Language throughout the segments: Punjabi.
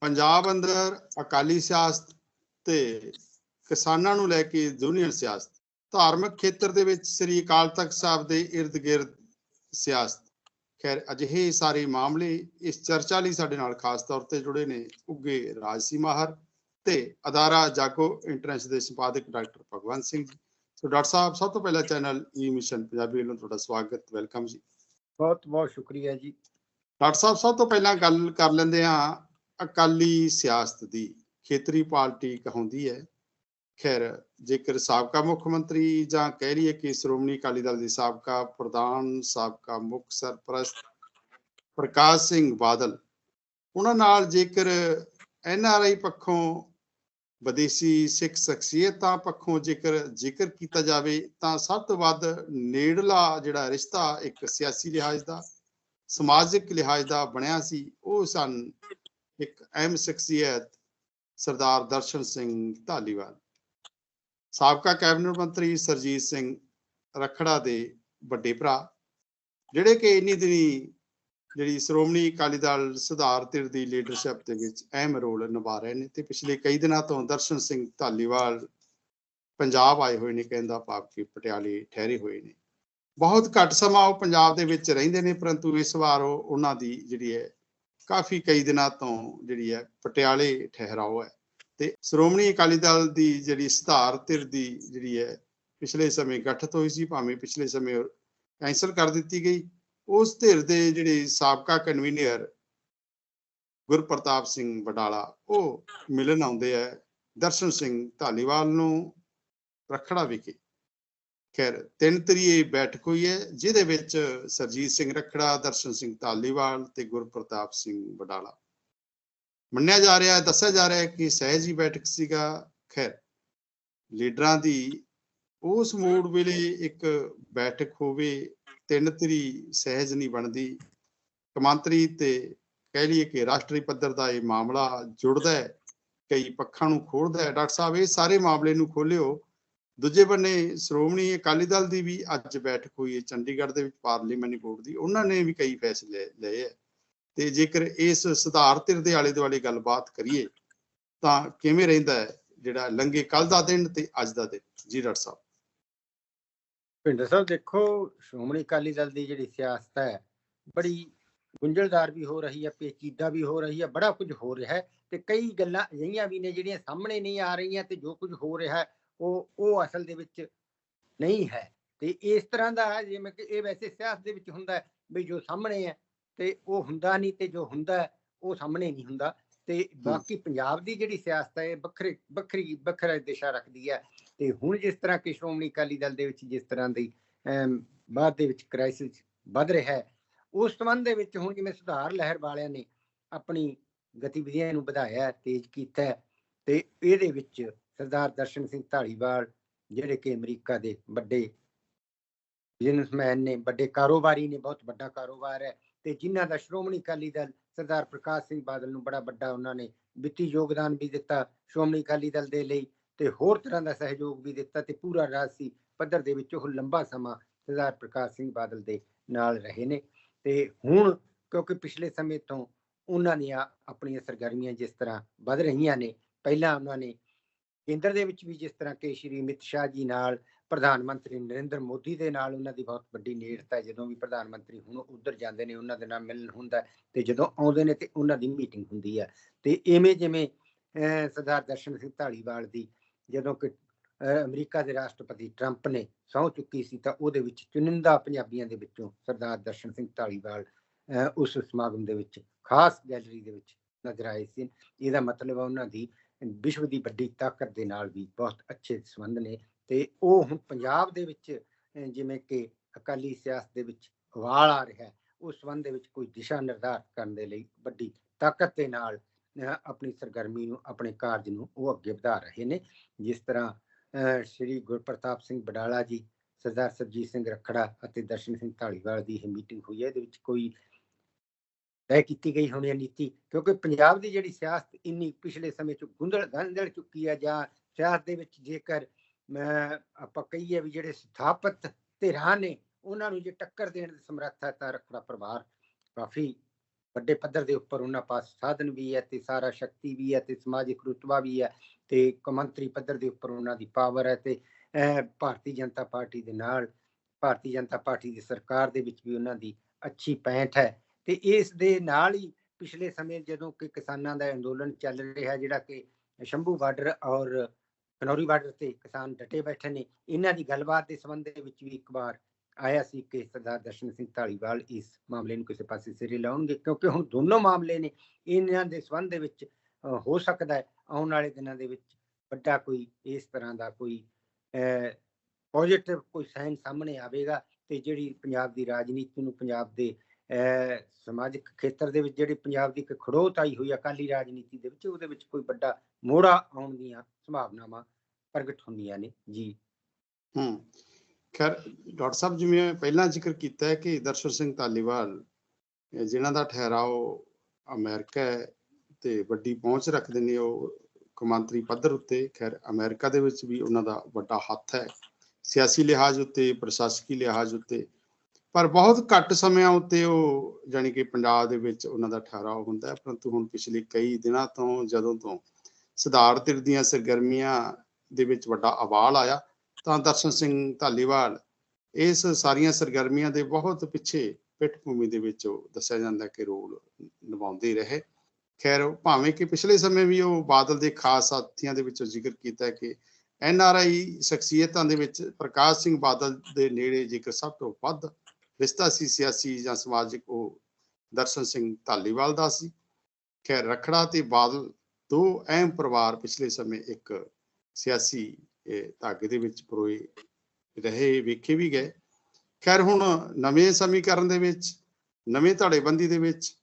ਪੰਜਾਬ ਅੰਦਰ ਅਕਾਲੀ ਸਿਆਸਤ ਤੇ ਕਿਸਾਨਾਂ ਨੂੰ ਲੈ ਕੇ ਯੂਨੀਅਨ ਸਿਆਸਤ ਧਾਰਮਿਕ ਖੇਤਰ ਦੇ ਵਿੱਚ ਸ੍ਰੀ ਅਕਾਲ ਤਖਤ ਸਾਹਿਬ ਦੇ ird ਗਿਰਦ ਸਿਆਸਤ। ਖੈਰ ਅਜਿਹੇ ਸਾਰੇ ਮਾਮਲੇ ਇਸ ਚਰਚਾ ਲਈ ਸਾਡੇ ਨਾਲ ਖਾਸ ਤੌਰ ਤੇ ਜੁੜੇ ਨੇ ਉੱਗੇ ਰਾਜਸੀ ਮਾਹਰ ਤੇ ਅਦਾਰਾ ਜਾਗੋ ਇੰਟਰਨੈਸ਼ਨਲ ਦੇ ਸੰਪਾਦਕ doctor Bhagwant Singh ji. So doctor ਸਾਹਿਬ ਸਭ ਤੋਂ ਪਹਿਲਾਂ ਚੈਨਲ ਈ ਮਿਸ਼ਨ ਪੰਜਾਬੀ ਵੱਲੋਂ ਤੁਹਾਡਾ ਸਵਾਗਤ ਵੈਲਕਮ ਜੀ। ਬਹੁਤ ਬਹੁਤ ਸ਼ੁਕਰੀਆ ਜੀ। ਡਾਕਟਰ ਸਾਹਿਬ ਸਭ ਤੋਂ ਪਹਿਲਾਂ ਗੱਲ ਕਰ ਲੈਂਦੇ ਹਾਂ ਅਕਾਲੀ ਸਿਆਸਤ ਦੀ ਖੇਤਰੀ ਪਾਰਟੀ ਕਹਾਉਂਦੀ ਹੈ। ਖੈਰ, ਜੇਕਰ ਸਾਬਕਾ ਮੁੱਖ ਮੰਤਰੀ ਜਾਂ ਕਹਿ ਲਈਏ ਕਿ ਸ਼੍ਰੋਮਣੀ ਅਕਾਲੀ ਦਲ ਦੇ ਸਾਬਕਾ ਪ੍ਰਧਾਨ, ਸਾਬਕਾ ਮੁੱਖ ਸਰਪ੍ਰਸਤ ਪ੍ਰਕਾਸ਼ ਸਿੰਘ ਬਾਦਲ, ਉਹਨਾਂ ਨਾਲ ਜੇਕਰ ਐਨ ਆਰ ਆਈ ਪੱਖੋਂ ਵਿਦੇਸ਼ੀ ਸਿੱਖ ਸ਼ਖਸੀਅਤਾਂ ਪੱਖੋਂ ਜੇਕਰ ਜ਼ਿਕਰ ਕੀਤਾ ਜਾਵੇ, ਤਾਂ ਸਭ ਤੋਂ ਵੱਧ ਨੇੜਲਾ ਜਿਹੜਾ ਰਿਸ਼ਤਾ ਇੱਕ ਸਿਆਸੀ ਲਿਹਾਜ਼ ਦਾ, ਸਮਾਜਿਕ ਲਿਹਾਜ਼ ਦਾ ਬਣਿਆ ਸੀ, ਉਹ ਸਨ ਇੱਕ ਅਹਿਮ ਸ਼ਖਸੀਅਤ ਸਰਦਾਰ ਦਰਸ਼ਨ ਸਿੰਘ ਧਾਲੀਵਾਲ ਸਾਬਕਾ ਕੈਬਨਿਟ ਮੰਤਰੀ ਸਰਜੀਤ ਸਿੰਘ ਰਖੜਾ ਦੇ ਵੱਡੇ ਭਰਾ, ਜਿਹੜੇ ਕਿ ਇੰਨੀ ਦਿਨੀ ਜਿਹੜੀ ਸ਼੍ਰੋਮਣੀ ਅਕਾਲੀ ਦਲ ਸੁਧਾਰ ਧਿਰ ਦੀ ਲੀਡਰਸ਼ਿਪ ਦੇ ਵਿੱਚ ਅਹਿਮ ਰੋਲ ਨਿਭਾ ਰਹੇ ਨੇ ਤੇ ਪਿਛਲੇ ਕਈ ਦਿਨਾਂ ਤੋਂ ਦਰਸ਼ਨ ਸਿੰਘ ਧਾਲੀਵਾਲ ਪੰਜਾਬ ਆਏ ਹੋਏ ਨੇ, ਕਹਿੰਦਾ ਭਾਵ ਕਿ ਪਟਿਆਲੇ ਠਹਿਰੇ ਹੋਏ ਨੇ। ਬਹੁਤ ਘੱਟ ਸਮਾਂ ਉਹ ਪੰਜਾਬ ਦੇ ਵਿੱਚ ਰਹਿੰਦੇ ਨੇ, ਪਰੰਤੂ ਇਸ ਵਾਰ ਉਹ ਉਹਨਾਂ ਦੀ ਜਿਹੜੀ ਹੈ ਕਾਫੀ ਕਈ ਦਿਨਾਂ ਤੋਂ ਜਿਹੜੀ ਹੈ ਪਟਿਆਲੇ ਠਹਿਰਾਓ ਹੈ। ਤੇ ਸ਼੍ਰੋਮਣੀ ਅਕਾਲੀ ਦਲ ਦੀ ਜਿਹੜੀ ਸੁਧਾਰ ਧਿਰ ਦੀ ਜਿਹੜੀ ਹੈ ਪਿਛਲੇ ਸਮੇਂ ਗਠਿਤ ਹੋਈ ਸੀ, ਭਾਵੇਂ ਪਿਛਲੇ ਸਮੇਂ ਕੈਂਸਲ ਕਰ ਦਿੱਤੀ ਗਈ, ਉਸ ਧਿਰ ਦੇ ਜਿਹੜੇ ਸਾਬਕਾ ਕਨਵੀਨਰ ਗੁਰਪ੍ਰਤਾਪ ਸਿੰਘ ਬਡਾਲਾ ਉਹ ਮਿਲਣ ਆਉਂਦੇ ਆ ਦਰਸ਼ਨ ਸਿੰਘ ਧਾਲੀਵਾਲ ਨੂੰ ਰਖੜਾ ਵਿਖੇ। ਖੈਰ, ਤਿੰਨ ਤਰੀਏ ਬੈਠਕ ਹੋਈ ਹੈ, ਜਿਹਦੇ ਵਿੱਚ ਸਰਜੀਤ ਸਿੰਘ ਰਖੜਾ, ਦਰਸ਼ਨ ਸਿੰਘ ਧਾਲੀਵਾਲ ਤੇ ਗੁਰਪ੍ਰਤਾਪ ਸਿੰਘ ਬਡਾਲਾ ਮੰਨਿਆ ਜਾ ਰਿਹਾ ਹੈ ਦੱਸਿਆ ਜਾ ਰਿਹਾ ਹੈ ਕਿ ਸਹਿਜ ਹੀ ਬੈਠਕ ਸੀਗਾ। ਖੈਰ, ਲੀਡਰਾਂ ਦੀ ਉਸ ਮੂਡ ਵੇਲੇ ਇੱਕ ਬੈਠਕ ਹੋਵੇ, ਤਿੰਨ ਤਰੀ ਸਹਿਜ ਨਹੀਂ ਬਣਦੀ। ਕਮਾਂਤਰੀ ਤੇ ਕਹਿ ਲਈਏ ਕਿ ਰਾਸ਼ਟਰੀ ਪੱਧਰ ਦਾ ਇਹ ਮਾਮਲਾ ਜੁੜਦਾ ਹੈ, ਕਈ ਪੱਖਾਂ ਨੂੰ ਖੋਲਦਾ ਹੈ। ਡਾਕਟਰ ਸਾਹਿਬ, ਇਹ ਸਾਰੇ ਮਾਮਲੇ ਨੂੰ ਖੋਲਿਓ ਦੂਜੇ ਬੰਨੇ ਸ਼੍ਰੋਮਣੀ ਅਕਾਲੀ ਦਲ ਦੀ ਵੀ ਅੱਜ ਬੈਠਕ ਹੋਈ ਹੈ, ਚੰਡੀਗੜ੍ਹ ਦੇ ਵਿੱਚ ਪਾਰਲੀਮੈਂਟ ਬੋਰਡ ਦੀ, ਉਹਨਾਂ ਨੇ ਵੀ ਕਈ ਫੈਸਲੇ ਲਏ ਹੈ। ਤੇ ਜੇਕਰ ਇਸ ਸੁਧਾਰ ਧਿਰ ਦੇ ਆਲੇ ਦੁਆਲੇ ਗੱਲਬਾਤ ਕਰੀਏ, ਤਾਂ ਕਿਵੇਂ ਰਹਿੰਦਾ ਹੈ ਜਿਹੜਾ ਲੰਗੇ ਕੱਲ ਦਾ ਦਿਨ ਤੇ ਅੱਜ ਦਾ ਦਿਨ? ਜੀ ਡਾਕਟਰ ਸਾਹਿਬ। ਭਿੰਡਰ ਸਾਹਿਬ, ਦੇਖੋ, ਸ਼੍ਰੋਮਣੀ ਅਕਾਲੀ ਦਲ ਦੀ ਜਿਹੜੀ ਸਿਆਸਤ ਹੈ, ਬੜੀ ਗੁੰਝਲਦਾਰ ਵੀ ਹੋ ਰਹੀ ਹੈ, ਪੇਚੀਦਾ ਵੀ ਹੋ ਰਹੀ ਹੈ, ਬੜਾ ਕੁਝ ਹੋ ਰਿਹਾ ਹੈ ਤੇ ਕਈ ਗੱਲਾਂ ਅਜਿਹੀਆਂ ਵੀ ਨੇ ਜਿਹੜੀਆਂ ਸਾਹਮਣੇ ਨਹੀਂ ਆ ਰਹੀਆਂ ਤੇ ਜੋ ਕੁਝ ਹੋ ਰਿਹਾ ਹੈ ਉਹ ਉਹ ਅਸਲ ਦੇ ਵਿੱਚ ਨਹੀਂ ਹੈ। ਤੇ ਇਸ ਤਰ੍ਹਾਂ ਦਾ ਜਿਵੇਂ ਕਿ ਇਹ ਵੈਸੇ ਸਿਆਸਤ ਦੇ ਵਿੱਚ ਹੁੰਦਾ ਹੈ ਵੀ ਜੋ ਸਾਹਮਣੇ ਹੈ ਤੇ ਉਹ ਹੁੰਦਾ ਨਹੀਂ ਤੇ ਜੋ ਹੁੰਦਾ ਉਹ ਸਾਹਮਣੇ ਨਹੀਂ ਹੁੰਦਾ। ਤੇ ਬਾਕੀ ਪੰਜਾਬ ਦੀ ਜਿਹੜੀ ਸਿਆਸਤ ਹੈ ਇਹ ਵੱਖਰੇ ਵੱਖਰੀ ਵੱਖਰਾ ਦਿਸ਼ਾ ਰੱਖਦੀ ਹੈ। ਤੇ ਹੁਣ ਜਿਸ ਤਰ੍ਹਾਂ ਕਿ ਸ਼੍ਰੋਮਣੀ ਅਕਾਲੀ ਦਲ ਦੇ ਵਿੱਚ ਜਿਸ ਤਰ੍ਹਾਂ ਦੀ ਬਾਅਦ ਦੇ ਵਿੱਚ ਕ੍ਰਾਈਸਿਸ ਵੱਧ ਰਿਹਾ ਹੈ ਉਸ ਸੰਬੰਧ ਦੇ ਵਿੱਚ ਹੁਣ ਜਿਵੇਂ ਸੁਧਾਰ ਲਹਿਰ ਵਾਲਿਆਂ ਨੇ ਆਪਣੀ ਗਤੀਵਿਧੀਆਂ ਨੂੰ ਵਧਾਇਆ ਤੇਜ਼ ਕੀਤਾ ਤੇ ਇਹਦੇ ਵਿੱਚ ਸਰਦਾਰ ਦਰਸ਼ਨ ਸਿੰਘ ਢਾਲੀਵਾਲ ਜਿਹੜੇ ਕਿ ਅਮਰੀਕਾ ਦੇ ਵੱਡੇ ਬਿਜ਼ਨਸਮੈਨ ਨੇ, ਵੱਡੇ ਕਾਰੋਬਾਰੀ ਨੇ, ਬਹੁਤ ਵੱਡਾ ਕਾਰੋਬਾਰ ਹੈ ਤੇ ਜਿਨ੍ਹਾਂ ਦਾ ਸ਼੍ਰੋਮਣੀ ਅਕਾਲੀ ਦਲ ਸਰਦਾਰ ਪ੍ਰਕਾਸ਼ ਸਿੰਘ ਬਾਦਲ ਨੂੰ ਬੜਾ ਵੱਡਾ ਉਹਨਾਂ ਨੇ ਵਿੱਤੀ ਯੋਗਦਾਨ ਵੀ ਦਿੱਤਾ ਸ਼੍ਰੋਮਣੀ ਅਕਾਲੀ ਦਲ ਦੇ ਲਈ ਤੇ ਹੋਰ ਤਰ੍ਹਾਂ ਦਾ ਸਹਿਯੋਗ ਵੀ ਦਿੱਤਾ ਤੇ ਪੂਰਾ ਰਾਜਸੀ ਪੱਧਰ ਦੇ ਵਿੱਚ ਉਹ ਲੰਬਾ ਸਮਾਂ ਸਰਦਾਰ ਪ੍ਰਕਾਸ਼ ਸਿੰਘ ਬਾਦਲ ਦੇ ਨਾਲ ਰਹੇ ਨੇ ਤੇ ਹੁਣ ਕਿਉਂਕਿ ਪਿਛਲੇ ਸਮੇਂ ਤੋਂ ਉਹਨਾਂ ਦੀਆਂ ਆਪਣੀਆਂ ਸਰਗਰਮੀਆਂ ਜਿਸ ਤਰ੍ਹਾਂ ਵੱਧ ਰਹੀਆਂ ਨੇ, ਪਹਿਲਾਂ ਉਹਨਾਂ ਨੇ ਕੇਂਦਰ ਦੇ ਵਿੱਚ ਵੀ ਜਿਸ ਤਰ੍ਹਾਂ ਕਿ ਸ਼੍ਰੀ ਅਮਿਤ ਸ਼ਾਹ ਜੀ ਨਾਲ, ਪ੍ਰਧਾਨ ਮੰਤਰੀ ਨਰਿੰਦਰ ਮੋਦੀ ਦੇ ਨਾਲ ਉਹਨਾਂ ਦੀ ਬਹੁਤ ਵੱਡੀ ਨੇੜਤਾ ਹੈ। ਜਦੋਂ ਵੀ ਪ੍ਰਧਾਨ ਮੰਤਰੀ ਹੁਣ ਉੱਧਰ ਜਾਂਦੇ ਨੇ, ਉਹਨਾਂ ਦੇ ਨਾਲ ਮਿਲਣ ਹੁੰਦਾ ਤੇ ਜਦੋਂ ਆਉਂਦੇ ਨੇ ਤੇ ਉਹਨਾਂ ਦੀ ਮੀਟਿੰਗ ਹੁੰਦੀ ਹੈ। ਤੇ ਐਵੇਂ ਜਿਵੇਂ ਸਰਦਾਰ ਦਰਸ਼ਨ ਸਿੰਘ ਢਾਲੀਵਾਲ ਦੀ ਜਦੋਂ ਕਿ ਅਮਰੀਕਾ ਦੇ ਰਾਸ਼ਟਰਪਤੀ ਟਰੰਪ ਨੇ ਸਹੁੰ ਚੁੱਕੀ ਸੀ ਤਾਂ ਉਹਦੇ ਵਿੱਚ ਚੁਣਿੰਦਾ ਪੰਜਾਬੀਆਂ ਦੇ ਵਿੱਚੋਂ ਸਰਦਾਰ ਦਰਸ਼ਨ ਸਿੰਘ ਢਾਲੀਵਾਲ ਅਹ, ਉਸ ਸਮਾਗਮ ਦੇ ਵਿੱਚ ਖਾਸ ਗੈਲਰੀ ਦੇ ਵਿੱਚ ਨਜ਼ਰ ਆਏ ਸੀ। ਇਹਦਾ ਮਤਲਬ ਉਹਨਾਂ ਦੀ ਵਿਸ਼ਵ ਦੀ ਵੱਡੀ ਤਾਕਤ ਦੇ ਨਾਲ ਵੀ ਬਹੁਤ ਅੱਛੇ ਸੰਬੰਧ ਨੇ ਤੇ ਉਹ ਹੁਣ ਪੰਜਾਬ ਦੇ ਵਿੱਚ ਜਿਵੇਂ ਕਿ ਅਕਾਲੀ ਸਿਆਸਤ ਦੇ ਵਿੱਚ ਵਾਲ ਆ ਰਿਹਾ ਹੈ, ਉਸ ਸੰਬੰਧ ਦੇ ਵਿੱਚ ਕੋਈ ਦਿਸ਼ਾ ਨਿਰਧਾਰਤ ਕਰਨ ਦੇ ਲਈ ਵੱਡੀ ਤਾਕਤ ਦੇ ਨਾਲ ਆਪਣੀ ਸਰਗਰਮੀ ਨੂੰ, ਆਪਣੇ ਕਾਰਜ ਨੂੰ ਉਹ ਅੱਗੇ ਵਧਾ ਰਹੇ ਨੇ। ਜਿਸ ਤਰ੍ਹਾਂ ਸ਼੍ਰੀ ਗੁਰਪ੍ਰਤਾਪ ਸਿੰਘ ਬਡਾਲਾ ਜੀ, ਸਰਦਾਰ ਸਰਜੀਤ ਸਿੰਘ ਰਖੜਾ ਅਤੇ ਦਰਸ਼ਨ ਸਿੰਘ ਢਾਲੀਵਾਲ ਦੀ ਇਹ ਮੀਟਿੰਗ ਹੋਈ ਹੈ, ਇਹਦੇ ਵਿੱਚ ਕੋਈ ਤੈਅ ਕੀਤੀ ਗਈ ਹੋਣੀ ਹੈ ਨੀਤੀ ਕਿਉਂਕਿ ਪੰਜਾਬ ਦੀ ਜਿਹੜੀ ਸਿਆਸਤ ਇੰਨੀ ਪਿਛਲੇ ਸਮੇਂ ਚ ਗੁੰਦਲ ਗੰਦਲ ਚੁੱਕੀ ਹੈ ਜਾਂ ਸਿਆਸਤ ਦੇ ਵਿੱਚ ਜੇਕਰ ਆਪਾਂ ਕਹੀਏ ਵੀ ਜਿਹੜੇ ਸਥਾਪਿਤ ਧਿਰਾਂ ਨੇ ਉਹਨਾਂ ਨੂੰ ਜੇ ਟੱਕਰ ਦੇਣ ਦੀ ਸਮਰੱਥਾ ਹੈ ਤਾਂ ਰਖੜਾ ਪਰਿਵਾਰ ਕਾਫੀ ਵੱਡੇ ਪੱਧਰ ਦੇ ਉੱਪਰ ਉਹਨਾਂ ਪਾਸ ਸਾਧਨ ਵੀ ਹੈ ਤੇ ਸਾਰਾ ਸ਼ਕਤੀ ਵੀ ਹੈ ਤੇ ਸਮਾਜਿਕ ਰੁਤਬਾ ਵੀ ਹੈ ਤੇ ਕੌਮਾਂਤਰੀ ਪੱਧਰ ਦੇ ਉੱਪਰ ਉਹਨਾਂ ਦੀ ਪਾਵਰ ਹੈ ਤੇ ਅਹ, ਭਾਰਤੀ ਜਨਤਾ ਪਾਰਟੀ ਦੇ ਨਾਲ ਭਾਰਤੀ ਜਨਤਾ ਪਾਰਟੀ ਦੀ ਸਰਕਾਰ ਦੇ ਵਿੱਚ ਵੀ ਉਹਨਾਂ ਦੀ ਅੱਛੀ ਪੈਂਠ ਹੈ। ਤੇ ਇਸ ਦੇ ਨਾਲ ਹੀ ਪਿਛਲੇ ਸਮੇਂ ਜਦੋਂ ਕਿ ਕਿਸਾਨਾਂ ਦਾ ਅੰਦੋਲਨ ਚੱਲ ਰਿਹਾ, ਜਿਹੜਾ ਕਿ ਸ਼ੰਭੂ ਬਾਰਡਰ ਔਰ ਕਨੌਰੀ ਬਾਰਡਰ ਤੇ ਕਿਸਾਨ ਡਟੇ ਬੈਠੇ ਨੇ, ਇਹਨਾਂ ਦੀ ਗੱਲਬਾਤ ਦੇ ਸੰਬੰਧ ਦੇ ਵਿੱਚ ਵੀ ਇੱਕ ਵਾਰ ਆਇਆ ਸੀ ਕਿ ਸਰਦਾਰ ਦਰਸ਼ਨ ਸਿੰਘ ਢਾਲੀਵਾਲ ਇਸ ਮਾਮਲੇ ਨੂੰ ਕਿਸੇ ਪਾਸੇ ਸਿਰੇ ਲਾਉਣਗੇ, ਕਿਉਂਕਿ ਹੁਣ ਦੋਨੋਂ ਮਾਮਲੇ ਨੇ, ਇਹਨਾਂ ਦੇ ਸੰਬੰਧ ਦੇ ਵਿੱਚ ਹੋ ਸਕਦਾ ਹੈ ਆਉਣ ਵਾਲੇ ਦਿਨਾਂ ਦੇ ਵਿੱਚ ਵੱਡਾ ਕੋਈ ਇਸ ਤਰ੍ਹਾਂ ਦਾ ਕੋਈ ਪੋਜੀਟਿਵ ਕੋਈ ਸਾਈਨ ਸਾਹਮਣੇ ਆਵੇਗਾ ਤੇ ਜਿਹੜੀ ਪੰਜਾਬ ਦੀ ਰਾਜਨੀਤੀ ਨੂੰ ਪੰਜਾਬ ਦੇ ਸਮਾਜਿਕ ਖੇਤਰ ਦੇ ਵਿੱਚ ਜਿਹੜੀ ਪੰਜਾਬ ਦੀ ਇੱਕ ਖੜੋਤ ਆਈ ਹੋਈ, ਅਕਾਲੀ ਰਾਜਨੀਤੀ ਦੇ ਵਿੱਚ, ਉਹਦੇ ਵਿੱਚ ਕੋਈ ਵੱਡਾ ਮੋੜਾ ਆਉਣ ਦੀਆਂ ਸੰਭਾਵਨਾਵਾਂ ਪ੍ਰਗਟ ਹੁੰਦੀਆਂ ਨੇ। ਜੀ। ਹੂੰ। ਖੈਰ, ਡਾਕਟਰ ਸਾਹਿਬ, ਜਿਵੇਂ ਪਹਿਲਾਂ ਜ਼ਿਕਰ ਕੀਤਾ ਹੈ ਕਿ ਦਰਸ਼ਨ ਸਿੰਘ ਧਾਲੀਵਾਲ, ਇਹ ਜਿਨ੍ਹਾਂ ਦਾ ਠਹਿਰਾਓ ਅਮਰੀਕਾ ਹੈ ਤੇ ਵੱਡੀ ਪਹੁੰਚ ਰੱਖਦੇ ਨੇ, ਉਹ ਕੌਮਾਂਤਰੀ ਪੱਧਰ ਉੱਤੇ, ਖੈਰ, ਅਮਰੀਕਾ ਦੇ ਵਿੱਚ ਵੀ ਉਹਨਾਂ ਦਾ ਵੱਡਾ ਹੱਥ ਹੈ। ਸਿਆਸੀ ਲਿਹਾਜ਼ ਉੱਤੇ, ਪ੍ਰਸ਼ਾਸਕੀ ਲਿਹਾਜ਼ ਉੱਤੇ ਪਰ ਬਹੁਤ ਘੱਟ ਸਮਿਆਂ ਉੱਤੇ ਉਹ ਜਾਣੀ ਕਿ ਪੰਜਾਬ ਦੇ ਵਿੱਚ ਉਹਨਾਂ ਦਾ ਠਹਿਰਾਓ ਹੁੰਦਾ ਹੈ, ਪਰੰਤੂ ਹੁਣ ਪਿਛਲੇ ਕਈ ਦਿਨਾਂ ਤੋਂ, ਜਦੋਂ ਤੋਂ ਸੁਧਾਰ ਧਿਰ ਦੀਆਂ ਸਰਗਰਮੀਆਂ ਦੇ ਵਿੱਚ ਵੱਡਾ ਅਵਾਲ ਆਇਆ, ਤਾਂ ਦਰਸ਼ਨ ਸਿੰਘ ਧਾਲੀਵਾਲ ਇਸ ਸਾਰੀਆਂ ਸਰਗਰਮੀਆਂ ਦੇ ਬਹੁਤ ਪਿੱਛੇ ਪਿੱਠ ਭੂਮੀ ਦੇ ਵਿੱਚ ਉਹ ਦੱਸਿਆ ਜਾਂਦਾ ਕਿ ਰੋਲ ਨਿਭਾਉਂਦੇ ਰਹੇ। ਖੈਰ ਭਾਵੇਂ ਕਿ ਪਿਛਲੇ ਸਮੇਂ ਵੀ ਉਹ ਬਾਦਲ ਦੇ ਖਾਸ ਸਾਥੀਆਂ ਦੇ ਵਿੱਚੋਂ ਜ਼ਿਕਰ ਕੀਤਾ ਕਿ ਐਨ ਆਰ ਆਈ ਸ਼ਖਸੀਅਤਾਂ ਦੇ ਵਿੱਚ ਪ੍ਰਕਾਸ਼ ਸਿੰਘ ਬਾਦਲ ਦੇ ਨੇੜੇ ਜੇਕਰ ਸਭ ਤੋਂ ਵੱਧ ਰਿਸ਼ਤਾ ਸੀ ਸਿਆਸੀ ਜਾਂ ਸਮਾਜਿਕ ਉਹ ਦਰਸ਼ਨ ਸਿੰਘ ਧਾਲੀਵਾਲ ਦਾ ਸੀ। ਖੈਰ, ਰਖੜਾ ਤੇ ਬਾਦਲ ਦੋ ਅਹਿਮ ਪਰਿਵਾਰ ਪਿਛਲੇ ਸਮੇਂ ਇੱਕ ਸਿਆਸੀ ਧਾਗੇ ਦੇ ਵਿੱਚ ਪਰੋਏ ਰਹੇ, ਵੇਖੇ ਵੀ ਗਏ। ਖੈਰ, ਹੁਣ ਨਵੇਂ ਸਮੀਕਰਨ ਦੇ ਵਿੱਚ, ਨਵੇਂ ਧੜੇਬੰਦੀ ਦੇ ਵਿੱਚ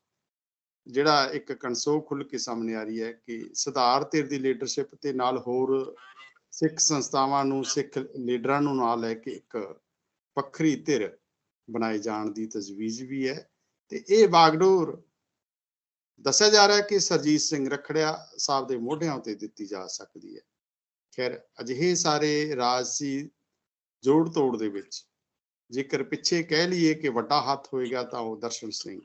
ਜਿਹੜਾ ਇੱਕ ਕਨਸੋ ਖੁੱਲ ਕੇ ਸਾਹਮਣੇ ਆ ਰਹੀ ਹੈ ਕਿ ਸੁਧਾਰ ਧਿਰ ਦੀ ਲੀਡਰਸ਼ਿਪ ਤੇ ਨਾਲ ਹੋਰ ਸਿੱਖ ਸੰਸਥਾਵਾਂ ਨੂੰ, ਸਿੱਖ ਲੀਡਰਾਂ ਨੂੰ ਨਾਲ ਲੈ ਕੇ ਇੱਕ ਵੱਖਰੀ ਧਿਰ ਬਣਾਏ ਜਾਣ ਦੀ ਤਜਵੀਜ਼ ਵੀ ਹੈ ਤੇ ਇਹ ਬਾਗਡੋਰ ਦੱਸਿਆ ਜਾ ਰਿਹਾ ਹੈ ਕਿ ਸਰਜੀਤ ਸਿੰਘ ਰਖੜਿਆ ਸਾਹਿਬ ਦੇ ਮੋਢਿਆਂ ਉੱਤੇ ਦਿੱਤੀ ਜਾ ਸਕਦੀ ਹੈ। ਖੈਰ, ਅਜਿਹੇ ਸਾਰੇ ਰਾਜ ਸੀ ਜੋੜ ਤੋੜ ਦੇ ਵਿੱਚ ਜੇਕਰ ਪਿੱਛੇ ਕਹਿ ਲਈਏ ਕਿ ਵੱਡਾ ਹੱਥ ਹੋਏਗਾ ਤਾਂ ਉਹ ਦਰਸ਼ਨ ਸਿੰਘ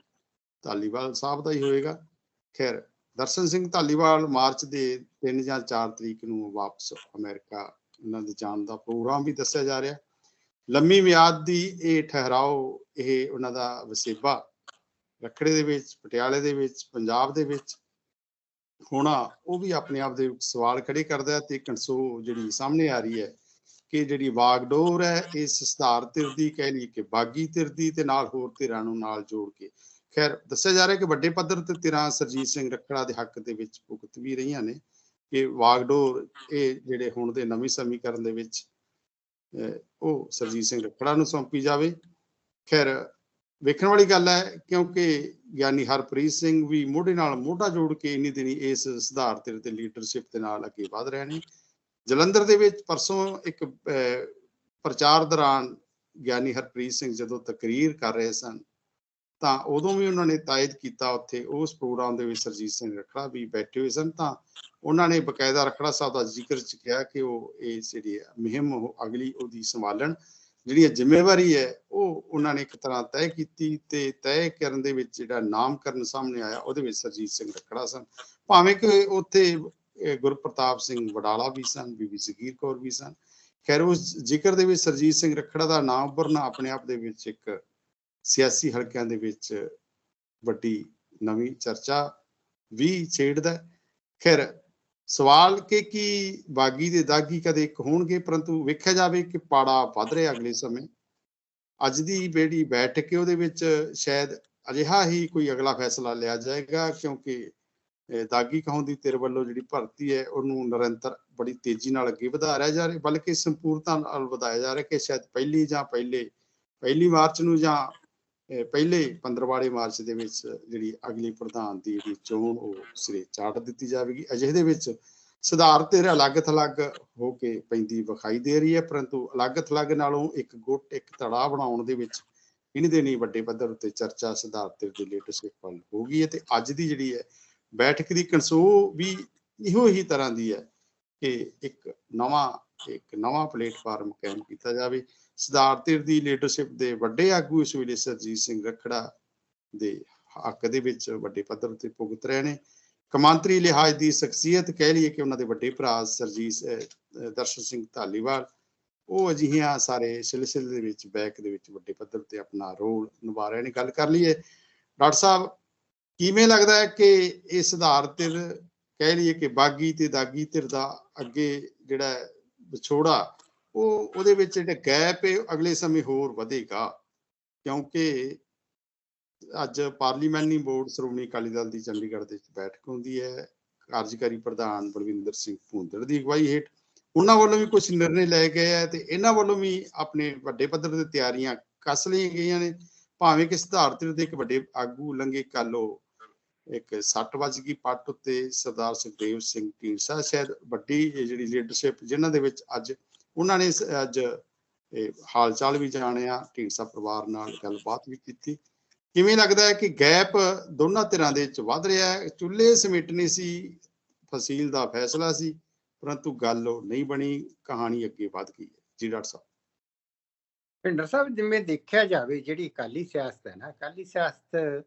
ਧਾਲੀਵਾਲ ਸਾਹਿਬ ਦਾ ਹੀ ਹੋਏਗਾ। ਖੈਰ, ਦਰਸ਼ਨ ਸਿੰਘ ਧਾਲੀਵਾਲ ਮਾਰਚ ਦੇ 3 ਜਾਂ 4 ਤਰੀਕ ਨੂੰ ਵਾਪਸ ਅਮਰੀਕਾ ਇਹਨਾਂ ਦੇ ਜਾਣ ਦਾ ਪ੍ਰੋਗਰਾਮ ਵੀ ਦੱਸਿਆ ਜਾ ਰਿਹਾ। ਲੰਮੀ ਮਿਆਦ ਦੀ ਇਹ ਠਹਿਰਾਓ, ਇਹ ਉਹਨਾਂ ਦਾ ਵਸੇਬਾ। ਰੱਖੜੇ ਦੇ ਵਿੱਚ, ਪਟਿਆਲੇ ਦੇ ਵਿੱਚ, ਪੰਜਾਬ ਦੇ ਵਿੱਚ ਹੋਣਾ, ਉਹ ਵੀ ਆਪਣੇ ਆਪ ਦੇ ਸਵਾਲ ਖੜੇ ਕਰਦਾ ਤੇ ਕਨਸੋ ਜਿਹੜੀ ਸਾਹਮਣੇ ਆ ਰਹੀ ਹੈ ਕਿ ਜਿਹੜੀ ਵਾਗਡੋਰ ਹੈ, ਇਹ ਸਸਧਾਰ ਧਿਰ ਦੀ ਕਹਿ ਲਈ ਕਿ ਬਾਗੀ ਧਿਰ ਦੀ ਤੇ ਨਾਲ ਹੋਰ ਧਿਰਾਂ ਨੂੰ ਨਾਲ ਜੋੜ ਕੇ। ਖੈਰ, ਦੱਸਿਆ ਜਾ ਰਿਹਾ ਕਿ ਵੱਡੇ ਪੱਧਰ ਤੇ ਧਿਰਾਂ ਸਰਜੀਤ ਸਿੰਘ ਰੱਖੜਾ ਦੇ ਹੱਕ ਦੇ ਵਿੱਚ ਭੁਗਤ ਵੀ ਰਹੀਆਂ ਨੇ ਕਿ ਵਾਗਡੋਰ ਇਹ ਜਿਹੜੇ ਹੁਣ ਦੇ ਨਵੇਂ ਸਮੀਕਰਨ ਦੇ ਵਿੱਚ ਉਹ ਸਰਜੀਤ ਸਿੰਘ ਰੱਖੜਾ ਨੂੰ ਸੌਂਪੀ ਜਾਵੇ। ਖੈਰ, ਵੇਖਣ ਵਾਲੀ ਗੱਲ ਹੈ, ਕਿਉਂਕਿ ਗਿਆਨੀ ਹਰਪ੍ਰੀਤ ਸਿੰਘ ਵੀ ਮੋਢੇ ਨਾਲ ਮੋਢਾ ਜੋੜ ਕੇ ਇੰਨੀ ਦਿਨੀ ਇਸ ਸੁਧਾਰ ਧਿਰ ਤੇ ਲੀਡਰਸ਼ਿਪ ਦੇ ਨਾਲ ਅੱਗੇ ਵਧ ਰਹੇ ਨੇ। ਜਲੰਧਰ ਦੇ ਵਿੱਚ ਪਰਸੋਂ ਇੱਕ ਪ੍ਰਚਾਰ ਦੌਰਾਨ ਗਿਆਨੀ ਹਰਪ੍ਰੀਤ ਸਿੰਘ ਜਦੋਂ ਤਕਰੀਰ ਕਰ ਰਹੇ ਸਨ ਤਾਂ ਉਦੋਂ ਵੀ ਉਹਨਾਂ ਨੇ ਤਾਇਦ ਕੀਤਾ ਉੱਥੇ, ਉਸ ਪ੍ਰੋਗਰਾਮ ਦੇ ਵਿੱਚ ਸਰਜੀਤ ਸਿੰਘ ਰਖੜਾ ਵੀ ਬੈਠੇ ਹੋਏ ਸਨ। ਤਾਂ ਉਹਨਾਂ ਨੇ ਬਕਾਇਦਾ ਰਖੜਾ ਸਾਹਿਬ ਦਾ ਜ਼ਿਕਰ ਚ ਕਿਹਾ ਕਿ ਉਹ ਇਹ ਜਿਹੜੀ ਹੈ ਉਹ ਅਗਲੀ ਉਹਦੀ ਸੰਭਾਲਣ ਜਿਹੜੀ ਜ਼ਿੰਮੇਵਾਰੀ ਹੈ, ਉਹ ਉਹਨਾਂ ਨੇ ਇੱਕ ਤਰ੍ਹਾਂ ਤੈਅ ਕੀਤੀ ਤੇ ਤੈਅ ਕਰਨ ਦੇ ਵਿੱਚ ਜਿਹੜਾ ਨਾਮਕਰਨ ਸਾਹਮਣੇ ਆਇਆ, ਉਹਦੇ ਵਿੱਚ ਸਰਜੀਤ ਸਿੰਘ ਰਖੜਾ ਸਨ। ਭਾਵੇਂ ਕਿ ਉੱਥੇ ਗੁਰਪ੍ਰਤਾਪ ਸਿੰਘ ਵਡਾਲਾ ਵੀ ਸਨ, ਬੀਬੀ ਜ਼ਗੀਰ ਕੌਰ ਵੀ ਸਨ। ਖੈਰ, ਉਸ ਜ਼ਿਕਰ ਦੇ ਵਿੱਚ ਸਰਜੀਤ ਸਿੰਘ ਰਖੜਾ ਦਾ ਨਾਮ ਉੱਭਰਨਾ ਆਪਣੇ ਆਪ ਦੇ ਵਿੱਚ ਇੱਕ ਸਿਆਸੀ ਹਲਕਿਆਂ ਦੇ ਵਿੱਚ ਵੱਡੀ ਨਵੀਂ ਚਰਚਾ ਵੀ ਛੇੜਦਾ ਖੈਰ, ਸਵਾਲ ਕਿ ਕੀ ਬਾਗੀ ਦੇ ਦਾਗੀ ਕਦੇ ਇੱਕ ਹੋਣਗੇ, ਪਰੰਤੂ ਵੇਖਿਆ ਜਾਵੇ ਕਿ ਪਾੜਾ ਵੱਧ ਰਿਹਾ ਅਗਲੇ ਸਮੇਂ। ਅੱਜ ਦੀ ਜਿਹੜੀ ਬੈਠਕ ਹੈ, ਉਹਦੇ ਵਿੱਚ ਸ਼ਾਇਦ ਅਜਿਹਾ ਹੀ ਕੋਈ ਅਗਲਾ ਫੈਸਲਾ ਲਿਆ ਜਾਏਗਾ, ਕਿਉਂਕਿ ਦਾਗੀ ਕਹੋਂ ਦੀ ਤੇਰੇ ਵੱਲੋਂ ਜਿਹੜੀ ਭਰਤੀ ਹੈ, ਉਹਨੂੰ ਨਿਰੰਤਰ ਬੜੀ ਤੇਜ਼ੀ ਨਾਲ ਅੱਗੇ ਵਧਾ ਰਿਹਾ ਜਾ ਰਿਹਾ, ਬਲਕਿ ਸੰਪੂਰਨਤਾ ਨਾਲ ਵਧਾਇਆ ਜਾ ਰਿਹਾ ਕਿ ਸ਼ਾਇਦ ਪਹਿਲੀ ਜਾਂ ਪਹਿਲੇ, ਪਹਿਲੀ ਮਾਰਚ ਨੂੰ ਜਾਂ ਪਹਿਲੇ 15 ਵਾਲੇ ਮਾਰਚ ਦੇ ਵਿੱਚ ਜਿਹੜੀ ਅਗਲੀ ਪ੍ਰਧਾਨ ਦੀ ਜਿਹੜੀ ਚੋਣ, ਉਹ ਸਿਰੇ ਚਾੜ ਦਿੱਤੀ ਜਾਵੇਗੀ। ਅਜਿਹੇ ਦੇ ਵਿੱਚ ਸੁਧਾਰ ਤੇ ਅਲੱਗ ਥਲੱਗ ਹੋ ਕੇ ਪੈਂਦੀ ਵਿਖਾਈ ਦੇ ਰਹੀ ਹੈ, ਪਰੰਤੂ ਅਲੱਗ ਥਲੱਗ ਨਾਲੋਂ ਇੱਕ ਗੁੱਟ, ਇੱਕ ਤੜਾ ਬਣਾਉਣ ਦੇ ਵਿੱਚ ਇਹਨੇ ਦੇ ਨਹੀਂ ਵੱਡੇ ਪੱਧਰ ਉੱਤੇ ਚਰਚਾ ਸੁਧਾਰ ਤੇ ਦੀ ਲੀਡਰਸ਼ਿਪ ਵੱਲ ਹੋ ਗਈ ਹੈ ਤੇ ਅੱਜ ਦੀ ਜਿਹੜੀ ਹੈ ਬੈਠਕ ਦੀ ਕਨਸੋ ਵੀ ਇਹੋ ਹੀ ਤਰ੍ਹਾਂ ਦੀ ਹੈ ਕਿ ਇੱਕ ਨਵਾਂ ਇੱਕ ਨਵਾਂ ਪਲੇਟਫਾਰਮ ਕਾਇਮ ਕੀਤਾ ਜਾਵੇ। ਸੁਧਾਰ ਧਿਰ ਦੀ ਲੀਡਰਸ਼ਿਪ ਦੇ ਵੱਡੇ ਆਗੂ ਇਸ ਵੇਲੇ ਸਰਜੀਤ ਸਿੰਘ ਰਖੜਾ ਦੇ ਹੱਕ ਦੇ ਵਿੱਚ ਵੱਡੇ ਪੱਧਰ ਤੇ ਭੁਗਤ ਰਹੇ ਨੇ। ਕਮਾਂਤਰੀ ਲਿਹਾਜ਼ ਦੀ ਸ਼ਖਸੀਅਤ ਕਹਿ ਲਈਏ ਕਿ ਉਹਨਾਂ ਦੇ ਵੱਡੇ ਭਰਾ ਸਰਜੀਤ ਦਰਸ਼ਨ ਸਿੰਘ ਧਾਲੀਵਾਲ, ਉਹ ਅਜਿਹੀਆਂ ਸਾਰੇ ਸਿਲਸਿਲੇ ਦੇ ਵਿੱਚ, ਬੈਕ ਦੇ ਵਿੱਚ ਵੱਡੇ ਪੱਧਰ ਤੇ ਆਪਣਾ ਰੋਲ ਨਿਭਾ ਰਹੇ ਨੇ। ਗੱਲ ਕਰ ਲਈਏ, ਡਾਕਟਰ ਸਾਹਿਬ, ਕਿਵੇਂ ਲੱਗਦਾ ਹੈ ਕਿ ਇਹ ਸੁਧਾਰ ਧਿਰ ਕਹਿ ਲਈਏ ਕਿ ਬਾਗੀ ਤੇ ਦਾਗੀ ਧਿਰ ਦਾ ਅੱਗੇ ਜਿਹੜਾ ਵਿਛੋੜਾ ਉਹ ਉਹਦੇ ਵਿੱਚ ਜਿਹੜਾ ਗੈਪ ਹੈ ਅਗਲੇ ਸਮੇਂ ਹੋਰ ਵਧੇਗਾ, ਕਿਉਂਕਿ ਅੱਜ ਪਾਰਲੀਮੈਂਟਰੀ ਬੋਰਡ ਸ਼੍ਰੋਮਣੀ ਅਕਾਲੀ ਦਲ ਦੀ ਚੰਡੀਗੜ੍ਹ ਦੇ ਵਿੱਚ ਬੈਠਕ ਹੁੰਦੀ ਹੈ। ਕਾਰਜਕਾਰੀ ਪ੍ਰਧਾਨ ਬਲਵਿੰਦਰ ਸਿੰਘ ਭੂੰਦੜ ਦੀ ਅਗਵਾਈ ਹੇਠ ਉਹਨਾਂ ਵੱਲੋਂ ਵੀ ਕੁਝ ਨਿਰਣੇ ਲਏ ਗਏ ਆ ਤੇ ਇਹਨਾਂ ਵੱਲੋਂ ਵੀ ਆਪਣੇ ਵੱਡੇ ਪੱਧਰ ਤੇ ਤਿਆਰੀਆਂ ਕੱਸ ਲਈਆਂ ਗਈਆਂ ਨੇ। ਭਾਵੇਂ ਕਿ ਸਿਧਾਰਥ ਦੇ ਇੱਕ ਵੱਡੇ ਆਗੂ ਲੰਗੇ ਕੱਲੋ ਇੱਕ ਸੱਟ ਵੱਜ ਗਈ ਪੱਟ ਉੱਤੇ ਸਰਦਾਰ ਸੁਖਦੇਵ ਸਿੰਘ ਢੀਂਡਸਾ, ਸ਼ਾਇਦ ਵੱਡੀ ਜਿਹੜੀ ਲੀਡਰਸ਼ਿਪ ਜਿਨ੍ਹਾਂ ਦੇ ਵਿੱਚ ਅੱਜ ਉਹਨਾਂ ਨੇ ਅੱਜ ਇਹ ਹਾਲ ਚਾਲ ਵੀ ਜਾਣਿਆ, ਢੀਂਡਸਾ ਪਰਿਵਾਰ ਨਾਲ ਗੱਲਬਾਤ ਵੀ ਕੀਤੀ। ਕਿਵੇਂ ਲੱਗਦਾ ਹੈ ਕਿ ਗੈਪ ਦੋਨਾਂ ਧਿਰਾਂ ਦੇ ਵਿੱਚ ਵੱਧ ਰਿਹਾ ਹੈ? ਚੁੱਲ੍ਹੇ ਸਮੇਟਣੀ ਸੀ ਫਸੀਲ ਦਾ ਫੈਸਲਾ ਸੀ, ਪਰੰਤੂ ਗੱਲ ਉਹ ਨਹੀਂ ਬਣੀ, ਕਹਾਣੀ ਅੱਗੇ ਵੱਧ ਗਈ ਹੈ। ਜੀ, ਡਾਕਟਰ ਸਾਹਿਬ। ਭਿੰਡਰ ਸਾਹਿਬ, ਜਿਵੇਂ ਦੇਖਿਆ ਜਾਵੇ, ਜਿਹੜੀ ਅਕਾਲੀ ਸਿਆਸਤ ਹੈ ਨਾ, ਅਕਾਲੀ ਸਿਆਸਤ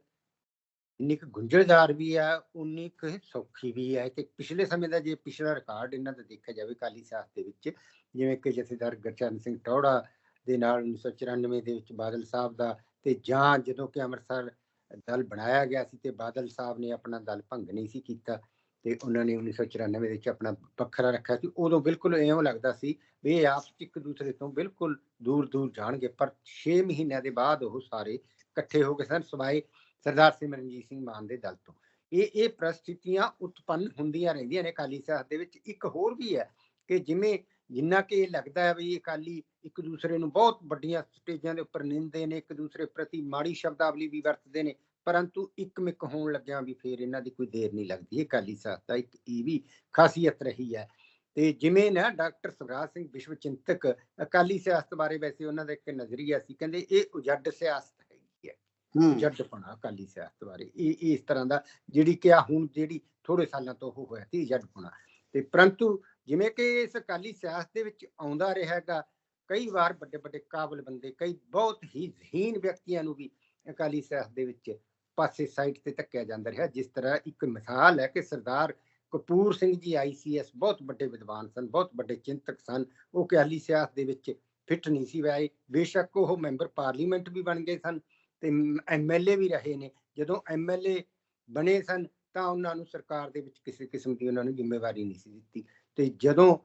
ਇੰਨੀ ਕੁ ਗੁੰਝਲਦਾਰ ਵੀ ਆ ਉਨੀ ਕੁ ਸੌਖੀ ਵੀ ਹੈ ਕਿ ਪਿਛਲੇ ਸਮੇਂ ਦਾ ਜੇ ਪਿਛਲਾ ਰਿਕਾਰਡ ਇਹਨਾਂ ਦਾ ਦੇਖਿਆ ਜਾਵੇ ਅਕਾਲੀ ਸਿਆਸਤ ਦੇ ਵਿੱਚ, ਜਿਵੇਂ ਕਿ ਜਥੇਦਾਰ ਗੁਰਚਰਨ ਸਿੰਘ ਟੌੜਾ ਦੇ ਨਾਲ 1994 ਦੇ ਵਿੱਚ ਬਾਦਲ ਸਾਹਿਬ ਦਾ ਤੇ ਜਾਂ ਜਦੋਂ ਕਿ ਅੰਮ੍ਰਿਤਸਰ ਦਲ ਬਣਾਇਆ ਗਿਆ ਸੀ ਤੇ ਬਾਦਲ ਸਾਹਿਬ ਨੇ ਆਪਣਾ ਦਲ ਭੰਗ ਨਹੀਂ ਸੀ ਕੀਤਾ ਤੇ ਉਹਨਾਂ ਨੇ 1994 ਦੇ ਵਿੱਚ ਆਪਣਾ ਵੱਖਰਾ ਰੱਖਿਆ ਸੀ, ਉਦੋਂ ਬਿਲਕੁਲ ਐਵੇਂ ਲੱਗਦਾ ਸੀ ਵੀ ਇਹ ਆਪਸ 'ਚ ਇੱਕ ਦੂਸਰੇ ਤੋਂ ਬਿਲਕੁਲ ਦੂਰ ਦੂਰ ਜਾਣਗੇ। ਪਰ 6 ਮਹੀਨਿਆਂ ਦੇ ਬਾਅਦ ਉਹ ਸਾਰੇ ਇਕੱਠੇ ਹੋ ਗਏ ਸਨ, ਸਵਾਏ ਸਰਦਾਰ ਸਿਮਰਨਜੀਤ ਸਿੰਘ ਮਾਨ ਦੇ ਦਲ ਤੋਂ। ਇਹ ਇਹ ਪ੍ਰਸਥਿਤੀਆਂ ਉਤਪੰਨ ਹੁੰਦੀਆਂ ਰਹਿੰਦੀਆਂ ਨੇ ਅਕਾਲੀ ਸਿਆਸਤ ਦੇ ਵਿੱਚ। ਇੱਕ ਹੋਰ ਵੀ ਹੈ ਕਿ ਜਿਵੇਂ ਜਿੰਨਾ ਕਿ ਇਹ ਲੱਗਦਾ ਹੈ ਵੀ ਅਕਾਲੀ ਇੱਕ ਦੂਸਰੇ ਨੂੰ ਬਹੁਤ ਵੱਡੀਆਂ ਸਟੇਜਾਂ ਦੇ ਉੱਪਰ ਨਿੰਦੇ ਨੇ, ਇੱਕ ਦੂਸਰੇ ਪ੍ਰਤੀ ਮਾੜੀ ਸ਼ਬਦਾਵਲੀ ਵੀ ਵਰਤਦੇ ਨੇ, ਪਰੰਤੂ ਇੱਕ ਮਿੱਕ ਹੋਣ ਲੱਗਿਆਂ ਵੀ ਫੇਰ ਇਹਨਾਂ ਦੀ ਕੋਈ ਦੇਰ ਨਹੀਂ ਲੱਗਦੀ। ਅਕਾਲੀ ਸਿਆਸਤ ਦਾ ਇੱਕ ਇਹ ਵੀ ਖਾਸੀਅਤ ਰਹੀ ਹੈ। ਤੇ ਜਿਵੇਂ ਨਾ ਡਾਕਟਰ ਸਵਰਾਜ ਸਿੰਘ ਵਿਸ਼ਵ ਚਿੰਤਕ ਅਕਾਲੀ ਸਿਆਸਤ ਬਾਰੇ ਵੈਸੇ ਉਹਨਾਂ ਦਾ ਇੱਕ ਨਜ਼ਰੀਆ ਸੀ, ਕਹਿੰਦੇ ਇਹ ਉਜੱਡ ਸਿਆਸਤ ਜੱਟਪਣਾ ਅਕਾਲੀ ਸਿਆਸਤ ਬਾਰੇ। ਇਹ ਇਸ ਤਰ੍ਹਾਂ ਦਾ ਜਿਹੜੀ ਕਿ ਆ ਹੁਣ ਜਿਹੜੀ ਥੋੜੇ ਸਾਲਾਂ ਤੋਂ ਉਹ ਹੋਇਆ ਸੀ ਜੱਟਪਣਾ ਤੇ ਪਰੰਤੂ ਜਿਵੇਂ ਕਿ ਇਸ ਅਕਾਲੀ ਸਿਆਸਤ ਦੇ ਵਿੱਚ ਆਉਂਦਾ ਰਿਹਾਗਾ ਕਈ ਵਾਰ ਵੱਡੇ ਵੱਡੇ ਕਾਬਲ ਬੰਦੇ, ਕਈ ਬਹੁਤ ਹੀ ਜ਼ਹੀਨ ਵਿਅਕਤੀਆਂ ਨੂੰ ਵੀ ਅਕਾਲੀ ਸਿਆਸਤ ਦੇ ਵਿੱਚ ਪਾਸੇ ਸਾਈਡ ਤੇ ਧੱਕਿਆ ਜਾਂਦਾ ਰਿਹਾ। ਜਿਸ ਤਰ੍ਹਾਂ ਇੱਕ ਮਿਸਾਲ ਹੈ ਕਿ ਸਰਦਾਰ ਕਪੂਰ ਸਿੰਘ ਜੀ ਆਈਸੀਐਸ ਬਹੁਤ ਵੱਡੇ ਵਿਦਵਾਨ ਸਨ, ਬਹੁਤ ਵੱਡੇ ਚਿੰਤਕ ਸਨ। ਉਹ ਅਕਾਲੀ ਸਿਆਸਤ ਦੇ ਵਿੱਚ ਫਿੱਟ ਨਹੀਂ ਸੀ ਵੈ ਬੇਸ਼ੱਕ ਉਹ ਮੈਂਬਰ ਪਾਰਲੀਮੈਂਟ ਵੀ ਬਣ ਗਏ ਸਨ। ਤੇ ਐਮਐਲਏ ਵੀ ਰਹੇ ਨੇ। ਜਦੋਂ ਐਮਐਲਏ ਬਣੇ ਸਨ, ਤਾਂ ਉਹਨਾਂ ਨੂੰ ਸਰਕਾਰ ਦੇ ਵਿੱਚ ਕਿਸੇ ਕਿਸਮ ਦੀ ਉਹਨਾਂ ਨੂੰ ਜ਼ਿੰਮੇਵਾਰੀ ਨਹੀਂ ਸੀ ਦਿੱਤੀ। ਤੇ ਜਦੋਂ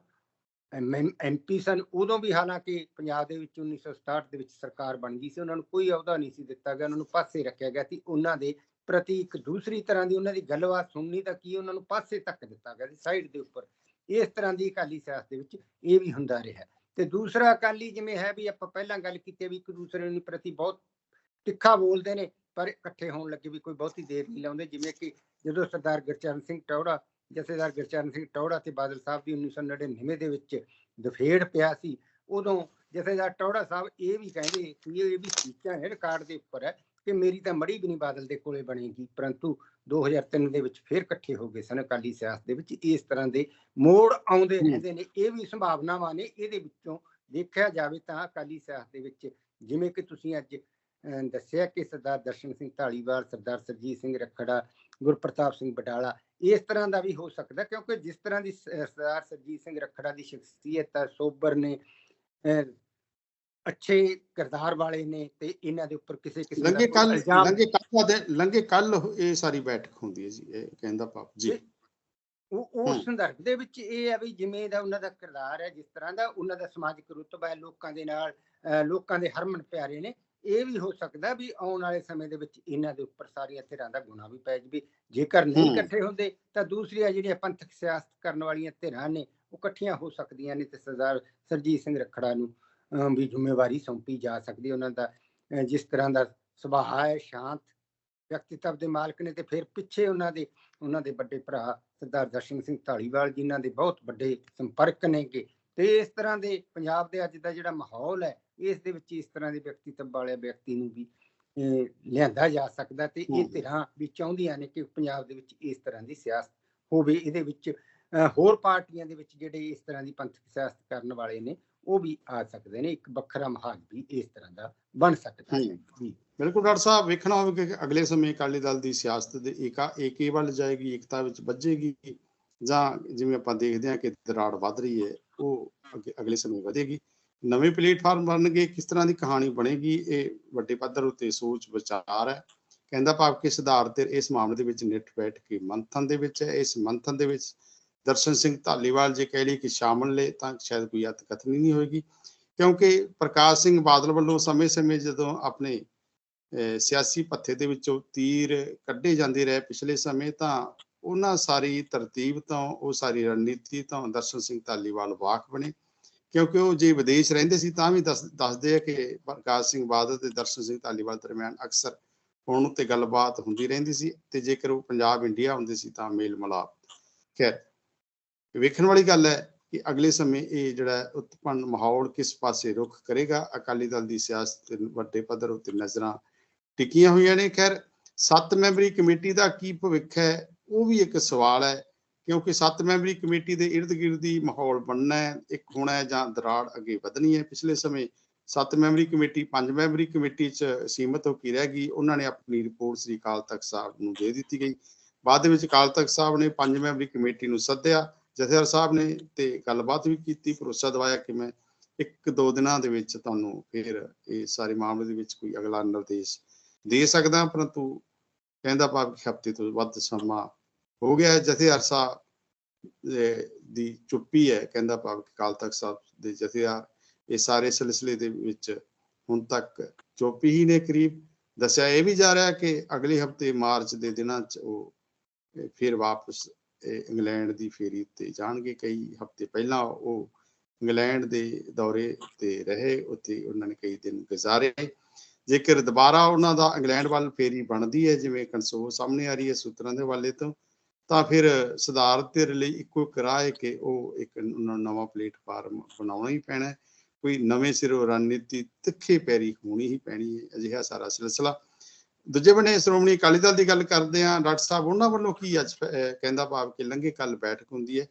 ਐਮਪੀ ਸਨ, ਉਦੋਂ ਵੀ ਹਾਲਾਂਕਿ ਪੰਜਾਬ ਦੇ ਵਿੱਚ 1967 ਦੇ ਵਿੱਚ ਸਰਕਾਰ ਬਣ ਗਈ ਸੀ, ਉਹਨਾਂ ਨੂੰ ਕੋਈ ਅਹੁਦਾ ਨਹੀਂ ਸੀ ਦਿੱਤਾ ਗਿਆ, ਉਹਨਾਂ ਨੂੰ ਪਾਸੇ ਰੱਖਿਆ ਗਿਆ ਸੀ। ਉਹਨਾਂ ਦੇ ਪ੍ਰਤੀ ਇੱਕ ਦੂਸਰੀ ਤਰ੍ਹਾਂ ਦੀ ਉਹਨਾਂ ਦੀ ਗੱਲਬਾਤ ਸੁਣਨੀ ਤਾਂ ਕੀ, ਉਹਨਾਂ ਨੂੰ ਪਾਸੇ ਤੱਕ ਦਿੱਤਾ ਗਿਆ ਸੀ, ਸਾਈਡ ਦੇ ਉੱਪਰ। ਇਸ ਤਰ੍ਹਾਂ ਦੀ ਅਕਾਲੀ ਸਿਆਸਤ ਦੇ ਵਿੱਚ ਇਹ ਵੀ ਹੁੰਦਾ ਰਿਹਾ। ਤੇ ਦੂਸਰਾ ਅਕਾਲੀ ਜਿਵੇਂ ਹੈ ਵੀ ਆਪਾਂ ਪਹਿਲਾਂ ਗੱਲ ਕੀਤੀ ਵੀ ਇੱਕ ਦੂਸਰੇ ਨੂੰ ਪ੍ਰਤੀ ਬਹੁਤ ਤਿੱਖਾ ਬੋਲਦੇ ਨੇ ਪਰ ਇਕੱਠੇ ਹੋਣ ਲੱਗੇ ਵੀ ਕੋਈ ਬਹੁਤੀ ਦੇਰ ਨਹੀਂ ਲਾਉਂਦੇ ਜਿਵੇਂ ਕਿ ਜਦੋਂ ਸਰਦਾਰ ਗੁਰਚਰਨ ਸਿੰਘ ਟੌੜਾ ਜਥੇਦਾਰ ਗੁਰਚਰਨ ਸਿੰਘ ਟੌੜਾ ਤੇ ਬਾਦਲ ਸਾਹਿਬ ਦੀ 1999 ਦੇ ਵਿੱਚ ਦਫੇੜ ਪਿਆ ਸੀ ਉਦੋਂ ਜਥੇਦਾਰ ਟੌੜਾ ਸਾਹਿਬ ਇਹ ਵੀ ਕਹਿੰਦੇ ਕਿ ਇਹ ਵੀ ਸੀਟਾਂ ਨੇ ਰਿਕਾਰਡ ਦੇ ਉੱਪਰ ਹੈ ਕਿ ਮੇਰੀ ਤਾਂ ਮੜੀ ਵੀ ਨਹੀਂ ਬਾਦਲ ਦੇ ਕੋਲੇ ਬਣੇਗੀ ਪਰੰਤੂ 2003 ਦੇ ਵਿੱਚ ਫੇਰ ਇਕੱਠੇ ਹੋ ਗਏ ਸਨ ਅਕਾਲੀ ਸਿਆਸਤ ਦੇ ਵਿੱਚ ਇਸ ਤਰ੍ਹਾਂ ਦੇ ਮੋੜ ਆਉਂਦੇ। ਰਹਿੰਦੇ ਨੇ ਇਹ ਵੀ ਸੰਭਾਵਨਾਵਾਂ ਨੇ ਇਹਦੇ ਵਿੱਚੋਂ ਦੇਖਿਆ ਜਾਵੇ ਤਾਂ ਅਕਾਲੀ ਸਿਆਸਤ ਦੇ ਵਿੱਚ ਜਿਵੇਂ ਕਿ ਤੁਸੀਂ ਅੱਜ ਦੱਸਿਆ ਕਿ ਸਰਦਾਰ ਦਰਸ਼ਨ ਸਿੰਘ ਢਾਲੀਵਾਲ ਸਰਦਾਰ ਸਰਜੀਤ ਸਿੰਘ ਰੱਖੜਾ ਗੁਰਪ੍ਰਤਾਪ ਸਿੰਘ ਬਟਾਲਾ ਇਸ ਤਰ੍ਹਾਂ ਦਾ ਵੀ ਹੋ ਸਕਦਾ ਕਿਉਂਕਿ ਜਿਸ ਤਰ੍ਹਾਂ ਦੀ ਸਰਦਾਰ ਸਰਜੀਤ ਸਿੰਘ ਰੱਖੜਾ ਦੀ ਸ਼ਖਸੀਅਤ ਹੈ ਸੋਬਰ ਨੇ ਅੱਛੇ ਕਿਰਦਾਰ ਵਾਲੇ ਨੇ ਤੇ ਇਹਨਾਂ ਦੇ ਉੱਪਰ ਕਿਸੇ ਕਿਸੇ ਲੰਗੇ ਕੱਲ ਲੰਗੇ ਕੱਲ ਦਾ ਲੰਗੇ ਕੱਲ ਇਹ ਸਾਰੀ ਬੈਠਕ ਹੁੰਦੀ ਹੈ ਜੀ ਇਹ ਕਹਿੰਦਾ ਪਾਪ ਜੀ ਉਹ। ਉਸ ਸੰਦਰਭ ਦੇ ਵਿੱਚ ਇਹ ਹੈ ਵੀ ਜਿਵੇਂ ਦਾ ਉਹਨਾਂ ਦਾ ਕਿਰਦਾਰ ਹੈ ਜਿਸ ਤਰ੍ਹਾਂ ਦਾ ਉਹਨਾਂ ਦਾ ਸਮਾਜਿਕ ਰੁਤਬਾ ਹੈ ਲੋਕਾਂ ਦੇ ਨਾਲ ਲੋਕਾਂ ਦੇ ਹਰਮਨ ਪਿਆਰੇ ਨੇ ਇਹ ਵੀ ਹੋ ਸਕਦਾ ਵੀ ਆਉਣ ਵਾਲੇ ਸਮੇਂ ਦੇ ਵਿੱਚ ਇਹਨਾਂ ਦੇ ਉੱਪਰ ਸਾਰੀਆਂ ਧਿਰਾਂ ਦਾ ਗੁਣਾ ਵੀ ਪੈ ਜਵੇ। ਜੇਕਰ ਨਹੀਂ। ਇਕੱਠੇ ਹੁੰਦੇ ਤਾਂ ਦੂਸਰੀਆਂ ਜਿਹੜੀਆਂ ਪੰਥਕ ਸਿਆਸਤ ਕਰਨ ਵਾਲੀਆਂ ਧਿਰਾਂ ਨੇ ਉਹ ਇਕੱਠੀਆਂ ਹੋ ਸਕਦੀਆਂ ਨੇ ਤੇ ਸਰਦਾਰ ਸਰਜੀਤ ਸਿੰਘ ਰੱਖੜਾ ਨੂੰ ਵੀ ਜ਼ਿੰਮੇਵਾਰੀ ਸੌਂਪੀ ਜਾ ਸਕਦੀ ਉਹਨਾਂ ਦਾ ਜਿਸ ਤਰ੍ਹਾਂ ਦਾ ਸੁਭਾਅ ਹੈ ਸ਼ਾਂਤ ਵਿਅਕਤੀਤਵ ਦੇ ਮਾਲਕ ਨੇ ਤੇ ਫਿਰ ਪਿੱਛੇ ਉਹਨਾਂ ਦੇ ਉਹਨਾਂ ਦੇ ਵੱਡੇ ਭਰਾ ਸਰਦਾਰ ਦਰਸ਼ਨ ਸਿੰਘ ਢਾਲੀਵਾਲ ਜਿਨ੍ਹਾਂ ਦੇ ਬਹੁਤ ਵੱਡੇ ਸੰਪਰਕ ਨੇਗੇ। ਤੇ ਇਸ ਤਰ੍ਹਾਂ ਦੇ ਪੰਜਾਬ ਦੇ ਅੱਜ ਦਾ ਜਿਹੜਾ ਮਾਹੌਲ ਹੈ ਇਸ ਦੇ ਵਿੱਚ ਇਸ ਤਰ੍ਹਾਂ ਦੇ ਵਿਅਕਤੀਤਵ ਵਾਲੇ ਵਿਅਕਤੀ ਨੂੰ ਵੀ ਲਿਆਂਦਾ ਜਾ ਸਕਦਾ ਤੇ ਇਹ। ਧਿਰਾਂ ਵੀ ਚਾਹੁੰਦੀਆਂ ਨੇ ਕਿ ਪੰਜਾਬ ਦੇ ਵਿੱਚ ਇਸ ਤਰ੍ਹਾਂ ਦੀ ਸਿਆਸਤ ਹੋਵੇ ਇਹਦੇ ਵਿੱਚ ਹੋਰ ਪਾਰਟੀਆਂ ਦੇ ਵਿੱਚ ਜਿਹੜੇ ਇਸ ਤਰ੍ਹਾਂ ਦੀ ਪੰਥਕ ਸਿਆਸਤ ਕਰਨ ਵਾਲੇ ਨੇ ਉਹ ਵੀ ਆ ਸਕਦੇ ਨੇ ਇੱਕ ਵੱਖਰਾ ਮਾਹੌਲ ਵੀ ਇਸ ਤਰ੍ਹਾਂ ਦਾ ਬਣ ਸਕਦਾ ਹੈ। ਬਿਲਕੁਲ ਡਾਕਟਰ ਸਾਹਿਬ ਵੇਖਣਾ ਹੋਵੇਗਾ ਕਿ ਅਗਲੇ ਸਮੇਂ ਅਕਾਲੀ ਦਲ ਦੀ ਸਿਆਸਤ ਦੇ ਏਕਾ ਏਕੇ ਵੱਲ ਜਾਏਗੀ ਏਕਤਾ ਵਿੱਚ ਵੱਜੇਗੀ। ਜਾਂ ਜਿਵੇਂ ਆਪਾਂ ਦੇਖਦੇ ਹਾਂ ਕਿ ਦਰਾੜ ਵੱਧ ਰਹੀ ਹੈ, ਉਹ ਅਗਲੇ ਸਮੇਂ ਵਧੇਗੀ। ਨਵੇਂ ਪਲੇਟਫਾਰਮ ਬਣਨਗੇ, ਕਿਸ ਤਰ੍ਹਾਂ ਦੀ ਕਹਾਣੀ ਬਣੇਗੀ, ਇਹ ਵੱਡੇ ਪੱਧਰ ਉੱਤੇ ਸੋਚ ਵਿਚਾਰ ਹੈ। ਕਹਿੰਦਾ ਭਾਵ ਕਿ ਸਿਧਾਰਥ ਇਸ ਮਾਮਲੇ ਦੇ ਵਿੱਚ ਨਿੱਠ ਬੈਠ ਕੇ ਮੰਥਨ ਦੇ ਵਿੱਚ ਹੈ। ਇਸ ਮੰਥਨ ਦੇ ਵਿੱਚ ਦਰਸ਼ਨ ਸਿੰਘ ਧਾਲੀਵਾਲ ਜੇ ਕਹਿ ਲਈ ਕਿ ਸ਼ਾਮਲ ਨੇ, ਤਾਂ ਸ਼ਾਇਦ ਕੋਈ ਅਤ ਕਥਨੀ ਨਹੀਂ ਹੋਏਗੀ। ਕਿਉਂਕਿ ਪ੍ਰਕਾਸ਼ ਸਿੰਘ ਬਾਦਲ ਵੱਲੋਂ ਸਮੇਂ-ਸਮੇਂ ਜਦੋਂ ਆਪਣੇ, ਅਹ ਸਿਆਸੀ ਪੱਥੇ ਦੇ ਵਿੱਚੋਂ ਤੀਰ ਕੱਢੇ ਜਾਂਦੇ ਰਹੇ ਪਿਛਲੇ ਸਮੇਂ, ਤਾਂ ਉਹਨਾਂ ਸਾਰੀ ਤਰਤੀਬ ਤੋਂ, ਉਹ ਸਾਰੀ ਰਣਨੀਤੀ ਤੋਂ ਦਰਸ਼ਨ ਸਿੰਘ ਧਾਲੀਵਾਲ ਵਾਕ ਬਣੇ। ਕਿਉਂਕਿ ਉਹ ਜੇ ਵਿਦੇਸ਼ ਰਹਿੰਦੇ ਸੀ ਤਾਂ ਵੀ ਦੱਸ- ਦੱਸਦੇ ਆ ਕਿ ਪ੍ਰਕਾਸ਼ ਸਿੰਘ ਬਾਦਲ ਤੇ ਦਰਸ਼ਨ ਸਿੰਘ ਧਾਲੀਵਾਲ ਦਰਮਿਆਨ ਅਕਸਰ ਹੁਣ ਉੱਤੇ ਗੱਲਬਾਤ ਹੁੰਦੀ ਰਹਿੰਦੀ ਸੀ ਤੇ ਜੇਕਰ ਉਹ ਪੰਜਾਬ, ਇੰਡੀਆ ਹੁੰਦੇ ਸੀ ਤਾਂ ਮੇਲ ਮਿਲਾਪ। ਖੈਰ, ਵੇਖਣ ਵਾਲੀ ਗੱਲ ਹੈ ਕਿ ਅਗਲੇ ਸਮੇਂ ਇਹ ਜਿਹੜਾ ਉਤਪੰਨ ਮਾਹੌਲ ਕਿਸ ਪਾਸੇ ਰੁਖ ਕਰੇਗਾ, ਅਕਾਲੀ ਦਲ ਦੀ ਸਿਆਸਤ ਵੱਡੇ ਪੱਧਰ ਉੱਤੇ ਨਜ਼ਰਾਂ ਟਿਕੀਆਂ ਹੋਈਆਂ ਨੇ। ਖੈਰ, ਸੱਤ ਮੈਂਬਰੀ ਕਮੇਟੀ ਦਾ ਕੀ ਭਵਿੱਖ ਹੈ ਉਹ ਵੀ ਇੱਕ ਸਵਾਲ ਹੈ, ਕਿਉਂਕਿ ਸੱਤ ਮੈਂਬਰੀ ਕਮੇਟੀ ਦੇ ਇਰਦ ਗਿਰਦ ਹੀ ਮਾਹੌਲ ਬਣਨਾ ਹੈ, ਇੱਕ ਹੋਣਾ ਹੈ ਜਾਂ ਦਰਾੜ ਅੱਗੇ ਵਧਣੀ ਹੈ। ਪਿਛਲੇ ਸਮੇਂ ਸੱਤ ਮੈਂਬਰੀ ਕਮੇਟੀ, ਪੰਜ ਮੈਂਬਰੀ ਕਮੇਟੀ 'ਚ ਸੀਮਤ ਹੋ ਕੇ ਰਹਿ ਗਈ। ਉਹਨਾਂ ਨੇ ਆਪਣੀ ਰਿਪੋਰਟ ਸ੍ਰੀ ਅਕਾਲ ਤਖਤ ਸਾਹਿਬ ਨੂੰ ਦੇ ਦਿੱਤੀ ਗਈ। ਬਾਅਦ ਵਿੱਚ ਅਕਾਲ ਤਖਤ ਸਾਹਿਬ ਨੇ ਪੰਜ ਮੈਂਬਰੀ ਕਮੇਟੀ ਨੂੰ ਸੱਦਿਆ। ਜਥੇਦਾਰ ਸਾਹਿਬ ਨੇ ਤੇ ਗੱਲਬਾਤ ਵੀ ਕੀਤੀ ਭਰੋਸਾ ਦਿਵਾਇਆ ਕਿ ਮੈਂ ਇੱਕ ਦੋ ਦਿਨਾਂ ਦੇ ਵਿੱਚ ਤੁਹਾਨੂੰ ਫਿਰ ਇਹ ਸਾਰੇ ਮਾਮਲੇ ਦੇ ਵਿੱਚ ਕੋਈ ਅਗਲਾ ਨਿਰਦੇਸ਼ ਦੇ ਸਕਦਾ, ਪਰੰਤੂ ਕਹਿੰਦਾ ਭਾਵ ਕਿ ਹਫ਼ਤੇ ਤੋਂ ਵੱਧ ਸਮਾਂ ਹੋ ਗਿਆ ਹੈ। ਜਥੇਦਾਰ ਸਾਹਿਬ ਦੀ ਚੁੱਪੀ ਹੈ, ਕਹਿੰਦਾ ਭਾਵ ਕਿ ਅਕਾਲ ਤਖਤ ਸਾਹਿਬ ਦੇ ਜਥੇਦਾਰ ਇਹ ਸਾਰੇ ਸਿਲਸਿਲੇ ਦੇ ਵਿੱਚ ਹੁਣ ਤੱਕ ਚੁੱਪ ਹੀ ਨੇ ਕਰੀਬ ਦੱਸਿਆ ਇਹ ਵੀ ਜਾ ਰਿਹਾ ਕਿ ਅਗਲੇ ਹਫ਼ਤੇ ਮਾਰਚ ਦੇ ਦਿਨਾਂ 'ਚ ਉਹ ਫਿਰ ਵਾਪਸ ਇੰਗਲੈਂਡ ਦੀ ਫੇਰੀ ਉੱਤੇ ਜਾਣਗੇ ਕਈ ਹਫ਼ਤੇ ਪਹਿਲਾਂ ਉਹ ਇੰਗਲੈਂਡ ਦੇ ਦੌਰੇ ਤੇ ਰਹੇ, ਉੱਥੇ ਉਹਨਾਂ ਨੇ ਕਈ ਦਿਨ ਗੁਜ਼ਾਰੇ ਜੇਕਰ ਦੁਬਾਰਾ ਉਹਨਾਂ ਦਾ ਇੰਗਲੈਂਡ ਵੱਲ ਫੇਰੀ ਬਣਦੀ ਹੈ, ਜਿਵੇਂ ਕਨਸੋ ਸਾਹਮਣੇ ਆ ਰਹੀ ਹੈ ਸੂਤਰਾਂ ਦੇ ਹਵਾਲੇ ਤੋਂ ਤਾਂ ਫਿਰ ਸਿਧਾਰਥ ਦੇ ਲਈ ਇੱਕੋ ਇੱਕ ਰਾਹ ਹੈ ਕਿ ਉਹ ਇੱਕ ਨਵਾਂ ਪਲੇਟਫਾਰਮ ਬਣਾਉਣਾ ਹੀ ਪੈਣਾ ਹੈ। ਕੋਈ ਨਵੇਂ ਸਿਰੋਂ ਰਣਨੀਤੀ ਤਿੱਖੇ ਪੈਰੀ ਹੋਣੀ ਹੀ ਪੈਣੀ ਹੈ, ਅਜਿਹਾ ਸਾਰਾ ਸਿਲਸਿਲਾ। ਦੂਜੇ ਬੰਨੇ ਸ਼੍ਰੋਮਣੀ ਅਕਾਲੀ ਦਲ ਦੀ ਗੱਲ ਕਰਦੇ ਹਾਂ, ਡਾਕਟਰ ਸਾਹਿਬ, ਉਹਨਾਂ ਵੱਲੋਂ ਕੀ ਅੱਜ ਕਹਿੰਦਾ ਭਾਵ ਕਿ ਲੰਘੇ ਕੱਲ ਬੈਠਕ ਹੁੰਦੀ ਹੈ।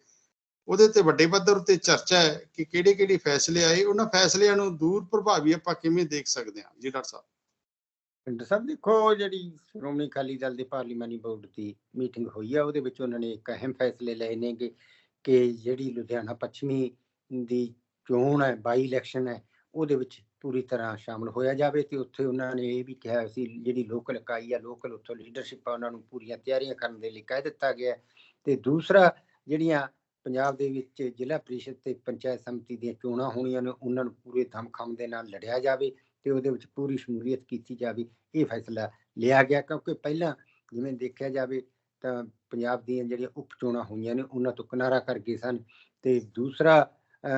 ਉਹਦੇ ਤੇ ਵੱਡੇ ਪੱਧਰ ਉੱਤੇ ਚਰਚਾ ਹੈ ਕਿ ਕਿਹੜੇ ਕਿਹੜੇ ਫੈਸਲੇ ਆਏ। ਉਹਨਾਂ ਫੈਸਲਿਆਂ ਨੂੰ ਦੂਰ ਪ੍ਰਭਾਵੀ ਆਪਾਂ ਕਿਵੇਂ ਦੇਖ ਸਕਦੇ ਹਾਂ? ਜੀ ਡਾਕਟਰ ਸਾਹਿਬ। ਪਿੰਡ ਸਾਹਿਬ ਦੇਖੋ ਜਿਹੜੀ ਸ਼੍ਰੋਮਣੀ ਅਕਾਲੀ ਦਲ ਦੇ ਪਾਰਲੀਮਾਨੀ ਬੋਰਡ ਦੀ ਮੀਟਿੰਗ ਹੋਈ ਆ, ਉਹਦੇ ਵਿੱਚ ਉਹਨਾਂ ਨੇ ਇੱਕ ਅਹਿਮ ਫੈਸਲੇ ਲਏ ਨੇ ਕਿ ਕਿ ਜਿਹੜੀ ਲੁਧਿਆਣਾ ਪੱਛਮੀ ਦੀ ਚੋਣ ਹੈ ਬਾਈ ਇਲੈਕਸ਼ਨ ਹੈ, ਉਹਦੇ ਵਿੱਚ ਪੂਰੀ ਤਰ੍ਹਾਂ ਸ਼ਾਮਲ ਹੋਇਆ ਜਾਵੇ ਤੇ ਉੱਥੇ ਉਹਨਾਂ ਨੇ ਇਹ ਵੀ ਕਿਹਾ ਸੀ, ਜਿਹੜੀ ਲੋਕਲ ਇਕਾਈ ਆ ਲੋਕਲ ਉੱਥੋਂ ਲੀਡਰਸ਼ਿਪ ਆ, ਉਹਨਾਂ ਨੂੰ ਪੂਰੀਆਂ ਤਿਆਰੀਆਂ ਕਰਨ ਦੇ ਲਈ ਕਹਿ ਦਿੱਤਾ ਗਿਆ ਹੈ। ਤੇ ਦੂਸਰਾ, ਜਿਹੜੀਆਂ ਪੰਜਾਬ ਦੇ ਵਿੱਚ ਜ਼ਿਲ੍ਹਾ ਪ੍ਰੀਸ਼ਦ ਤੇ ਪੰਚਾਇਤ ਸਮਿਤੀ ਦੀਆਂ ਚੋਣਾਂ ਹੋਣੀਆਂ ਨੇ, ਉਹਨਾਂ ਨੂੰ ਪੂਰੇ ਦਮਖਮ ਦੇ ਨਾਲ ਲੜਿਆ ਜਾਵੇ ਤੇ ਉਹਦੇ ਵਿੱਚ ਪੂਰੀ ਸ਼ਮੂਲੀਅਤ ਕੀਤੀ ਜਾਵੇ, ਇਹ ਫੈਸਲਾ ਲਿਆ ਗਿਆ। ਕਿਉਂਕਿ ਪਹਿਲਾਂ ਜਿਵੇਂ ਦੇਖਿਆ ਜਾਵੇ ਤਾਂ ਪੰਜਾਬ ਦੀਆਂ ਜਿਹੜੀਆਂ ਉਪ ਚੋਣਾਂ ਹੋਈਆਂ ਨੇ, ਉਹਨਾਂ ਤੋਂ ਕਿਨਾਰਾ ਕਰ ਗਏ ਸਨ ਤੇ ਦੂਸਰਾ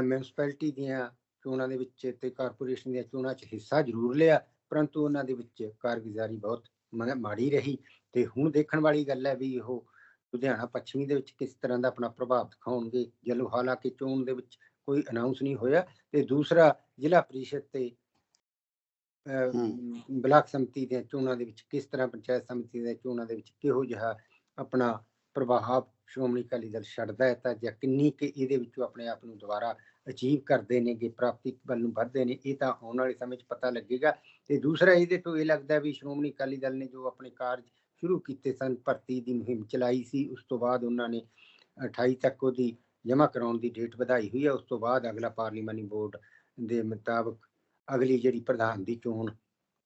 ਮਿਊਨਿਸਪੈਲਿਟੀ ਦੀਆਂ ਚੋਣਾਂ ਦੇ ਵਿੱਚ ਤੇ ਕਾਰਪੋਰੇਸ਼ਨ ਦੀਆਂ ਚੋਣਾਂ 'ਚ ਹਿੱਸਾ ਜ਼ਰੂਰ ਲਿਆ, ਪਰੰਤੂ ਉਹਨਾਂ ਦੇ ਵਿੱਚ ਕਾਰਗੁਜ਼ਾਰੀ ਬਹੁਤ ਮ- ਮਾੜੀ ਰਹੀ। ਤੇ ਹੁਣ ਦੇਖਣ ਵਾਲੀ ਗੱਲ ਹੈ ਵੀ ਉਹ ਲੁਧਿਆਣਾ ਪੱਛਮੀ ਦੇ ਵਿੱਚ ਕਿਸ ਤਰ੍ਹਾਂ ਦਾ ਆਪਣਾ ਪ੍ਰਭਾਵ ਦਿਖਾਉਣਗੇ। ਜਦੋਂ ਹਾਲਾਂਕਿ ਚੋਣ ਦੇ ਵਿੱਚ ਕੋਈ ਅਨਾਉਂਸ ਨਹੀਂ ਹੋਇਆ। ਤੇ ਦੂਸਰਾ ਜ਼ਿਲ੍ਹਾ ਪ੍ਰੀਸ਼ਦ ਤੇ ਬਲਾਕ ਸਮਿਤੀ ਦੀਆਂ ਚੋਣਾਂ ਦੇ ਵਿੱਚ ਕਿਸ ਤਰ੍ਹਾਂ ਪੰਚਾਇਤ ਸਮਿਤੀ ਦੀਆਂ ਚੋਣਾਂ ਦੇ ਵਿੱਚ ਕਿਹੋ ਜਿਹਾ ਆਪਣਾ ਪ੍ਰਭਾਵ ਸ਼੍ਰੋਮਣੀ ਅਕਾਲੀ ਦਲ ਛੱਡਦਾ ਹੈ ਤਾਂ ਜਾਂ ਕਿੰਨੀ ਕਿ ਇਹਦੇ ਵਿੱਚੋਂ ਆਪਣੇ ਆਪ ਨੂੰ ਦੁਬਾਰਾ ਅਚੀਵ ਕਰਦੇ ਨੇਗੇ ਪ੍ਰਾਪਤੀ ਵੱਲ ਨੂੰ ਵੱਧਦੇ ਨੇ ਇਹ ਤਾਂ ਆਉਣ ਵਾਲੇ ਸਮੇਂ 'ਚ ਪਤਾ ਲੱਗੇਗਾ। ਤੇ ਦੂਸਰਾ ਇਹਦੇ ਤੋਂ ਇਹ ਲੱਗਦਾ ਵੀ ਸ਼੍ਰੋਮਣੀ ਅਕਾਲੀ ਦਲ ਨੇ ਜੋ ਆਪਣੇ ਕਾਰਜ ਸ਼ੁਰੂ ਕੀਤੇ ਸਨ ਭਰਤੀ ਦੀ ਮੁਹਿੰਮ ਚਲਾਈ ਸੀ ਉਸ ਤੋਂ ਬਾਅਦ ਉਹਨਾਂ ਨੇ 28 ਤੱਕ ਉਹਦੀ ਜਮ੍ਹਾਂ ਕਰਾਉਣ ਦੀ ਡੇਟ ਵਧਾਈ ਹੋਈ ਹੈ ਉਸ ਤੋਂ ਬਾਅਦ ਅਗਲਾ ਪਾਰਲੀਮਾਨੀ ਬੋਰਡ ਦੇ ਮੁਤਾਬਕ ਅਗਲੀ ਜਿਹੜੀ ਪ੍ਰਧਾਨ ਦੀ ਚੋਣ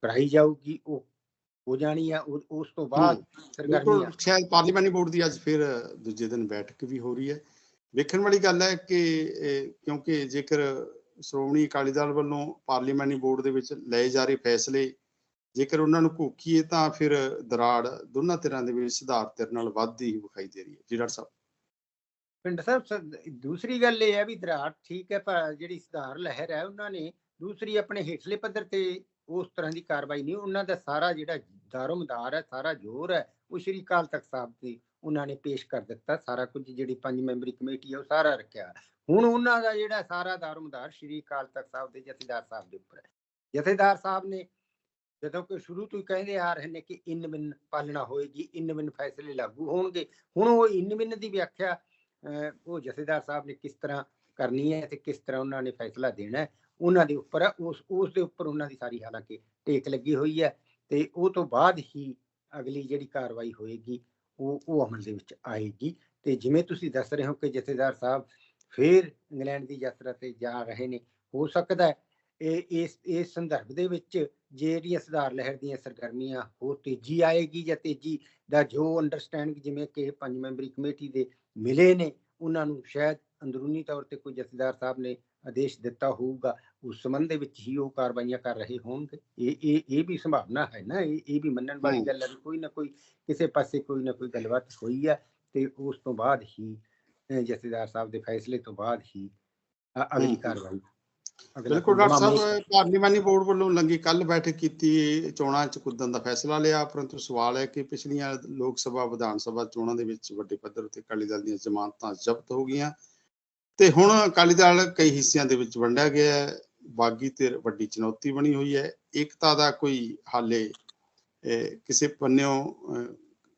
ਕਰਾਈ ਜਾਊਗੀ ਉਹ ਹੋ ਜਾਣੀ ਆ ਉਸ ਤੋਂ ਬਾਅਦ ਸਰਗਰਮੀਆਂ ਸ਼ਾਇਦ ਪਾਰਲੀਮਾਨੀ ਬੋਰਡ ਦੀ ਅੱਜ ਫਿਰ ਦੂਜੇ ਦਿਨ ਬੈਠਕ ਵੀ ਹੋ ਰਹੀ ਹੈ। ਵੇਖਣ ਵਾਲੀ ਗੱਲ ਹੈ ਕਿ ਕਿਉਂਕਿ ਜੇਕਰ ਸ਼੍ਰੋਮਣੀ ਅਕਾਲੀ ਦਲ ਵੱਲੋਂ ਪਾਰਲੀਮਾਨੀ ਬੋਰਡ ਦੇ ਵਿੱਚ ਲਏ ਜਾ ਰਹੇ ਫੈਸਲੇ ਜੇਕਰ ਉਹਨਾਂ ਨੂੰ ਘੋਖੀਏ ਤਾਂ ਫਿਰ ਦਰਾੜ ਦੋਨਾਂ ਧਿਰਾਂ ਦੇ ਵਿੱਚ ਸੁਧਾਰ ਧਿਰ ਨਾਲ ਵੱਧਦੀ ਹੀ ਵਿਖਾਈ ਦੇ ਰਹੀ ਹੈ। ਜੀ ਡਾਕਟਰ ਸਾਹਿਬ। ਪਿੰਡ ਸਾਹਿਬ ਦੂਸਰੀ ਗੱਲ ਇਹ ਹੈ ਵੀ ਦਰਾੜ ਠੀਕ ਹੈ ਪਰ ਜਿਹੜੀ ਸੁਧਾਰ ਲਹਿਰ ਹੈ ਉਹਨਾਂ ਨੇ ਦੂਸਰੀ ਆਪਣੇ ਹੇਠਲੇ ਪੱਧਰ ਤੇ ਉਸ ਤਰ੍ਹਾਂ ਦੀ ਕਾਰਵਾਈ ਨਹੀਂ ਉਹਨਾਂ ਦਾ ਸਾਰਾ ਜਿਹੜਾ ਦਾਰੋਮਦਾਰ ਹੈ ਸਾਰਾ ਜ਼ੋਰ ਹੈ ਉਹ ਸ਼੍ਰੀ ਅਕਾਲ ਤਖਤ ਸਾਹਿਬ ਦੀ ਉਹਨਾਂ ਨੇ ਪੇਸ਼ ਕਰ ਦਿੱਤਾ ਸਾਰਾ ਕੁਝ ਜਿਹੜੀ ਪੰਜ ਮੈਂਬਰੀ ਕਮੇਟੀ ਹੈ ਉਹ ਸਾਰਾ ਰੱਖਿਆ। ਹੁਣ ਉਹਨਾਂ ਦਾ ਜਿਹੜਾ ਸਾਰਾ ਦਾਰੋਮਦਾਰ ਸ਼੍ਰੀ ਅਕਾਲ ਤਖਤ ਸਾਹਿਬ ਦੇ ਜਥੇਦਾਰ ਸਾਹਿਬ ਦੇ ਉੱਪਰ ਹੈ। ਜਥੇਦਾਰ ਸਾਹਿਬ ਨੇ ਜਦੋਂ ਕਿ ਸ਼ੁਰੂ ਤੋਂ ਹੀ ਕਹਿੰਦੇ ਆ ਰਹੇ ਨੇ ਕਿ ਇਨ ਬਿਨ ਪਾਲਣਾ ਹੋਏਗੀ ਇਨ ਬਿਨ ਫੈਸਲੇ ਲਾਗੂ ਹੋਣਗੇ। ਹੁਣ ਉਹ ਇਨ ਬਿਨ ਦੀ ਵਿਆਖਿਆ ਅਹ, ਉਹ ਜਥੇਦਾਰ ਸਾਹਿਬ ਨੇ ਕਿਸ ਤਰ੍ਹਾਂ ਕਰਨੀ ਹੈ ਤੇ ਕਿਸ ਤਰ੍ਹਾਂ ਉਹਨਾਂ ਨੇ ਫੈਸਲਾ ਦੇਣਾ ਹੈ ਉਹਨਾਂ ਦੇ ਉੱਪਰ ਹੈ ਉਸ ਉਸ ਦੇ ਉੱਪਰ ਉਹਨਾਂ ਦੀ ਸਾਰੀ ਹਾਲਾਂਕਿ ਟੇਕ ਲੱਗੀ ਹੋਈ ਹੈ ਤੇ ਉਹ ਤੋਂ ਬਾਅਦ ਹੀ ਅਗਲੀ ਜਿਹੜੀ ਕਾਰਵਾਈ ਹੋਏਗੀ, ਉਹ ਉਹ ਅਮਲ ਦੇ ਵਿੱਚ ਆਏਗੀ। ਤੇ ਜਿਵੇਂ ਤੁਸੀਂ ਦੱਸ ਰਹੇ ਹੋ ਕਿ ਜਥੇਦਾਰ ਸਾਹਿਬ ਫੇਰ ਇੰਗਲੈਂਡ ਦੀ ਯਾਤਰਾ ਤੇ ਜਾ ਰਹੇ ਨੇ, ਹੋ ਸਕਦਾ ਹੈ ਇਹ, ਇਸ ਇਸ ਸੰਦਰਭ ਦੇ ਵਿੱਚ ਜਿਹੜੀਆਂ ਸੁਧਾਰ ਲਹਿਰ ਦੀਆਂ ਸਰਗਰਮੀਆਂ ਹੋਰ ਤੇਜ਼ੀ ਆਏਗੀ ਜਾਂ ਤੇਜ਼ੀ ਦਾ ਜੋ ਅੰਡਰਸਟੈਂਡਿੰਗ ਜਿਵੇਂ ਕਿ ਪੰਜ ਮੈਂਬਰੀ ਕਮੇਟੀ ਦੇ ਮਿਲੇ ਨੇ, ਉਹਨਾਂ ਨੂੰ ਸ਼ਾਇਦ ਅੰਦਰੂਨੀ ਤੌਰ ਤੇ ਕੋਈ ਜਥੇਦਾਰ ਸਾਹਿਬ ਨੇ ਆਦੇਸ਼ ਦਿੱਤਾ ਹੋਊਗਾ ਉਸ ਸੰਬੰਧ ਦੇ ਵਿੱਚ ਹੀ ਉਹ ਕਾਰਵਾਈਆਂ ਕਰ ਰਹੇ ਹੋਣਗੇ ਇਹ ਇਹ ਇਹ ਵੀ ਸੰਭਾਵਨਾ ਹੈ ਨਾ ਇਹ ਇਹ ਵੀ ਮੰਨਣ ਵਾਲੀ। ਗੱਲ ਹੈ ਕੋਈ ਨਾ ਕੋਈ ਕਿਸੇ ਪਾਸੇ ਕੋਈ ਨਾ ਕੋਈ ਗੱਲਬਾਤ ਹੋਈ ਹੈ ਤੇ ਉਸ ਤੋਂ ਬਾਅਦ ਹੀ ਜਥੇਦਾਰ ਸਾਹਿਬ ਦੇ ਫੈਸਲੇ ਤੋਂ ਬਾਅਦ ਹੀ ਅਗਲੀ। ਕਾਰਵਾਈ ਬਿਲਕੁਲ ਡਾਕਟਰ ਸਾਹਿਬ ਪਾਰਲੀਮਾਨੀ ਬੋਰਡ ਵੱਲੋਂ ਲੰਗੀ ਕੱਲ ਬੈਠਕ ਕੀਤੀ ਚੋਣਾਂ ਚ ਕੁੱਦਣ ਦਾ ਫੈਸਲਾ ਲਿਆ ਪਰੰਤੂ ਸਵਾਲ ਹੈ ਕਿ ਪਿਛਲੀਆਂ ਲੋਕ ਸਭਾ ਵਿਧਾਨ ਸਭਾ ਚੋਣਾਂ ਦੇ ਵਿੱਚ ਵੱਡੇ ਪੱਧਰ ਉਤੇ ਅਕਾਲੀ ਦਲ ਦੀਆਂ ਜ਼ਮਾਨਤਾਂ ਜ਼ਬਤ ਹੋ ਗਈਆਂ ਤੇ ਹੁਣ ਅਕਾਲੀ ਦਲ ਕਈ ਹਿੱਸਿਆਂ ਦੇ ਵਿੱਚ ਵੰਡਿਆ ਗਿਆ ਹੈ। ਬਾਗੀ ਤੇ ਵੱਡੀ ਚੁਣੌਤੀ ਬਣੀ ਹੋਈ ਹੈ। ਏਕਤਾ ਦਾ ਕੋਈ ਹਾਲੇ ਕਿਸੇ ਪੰਨਿਓ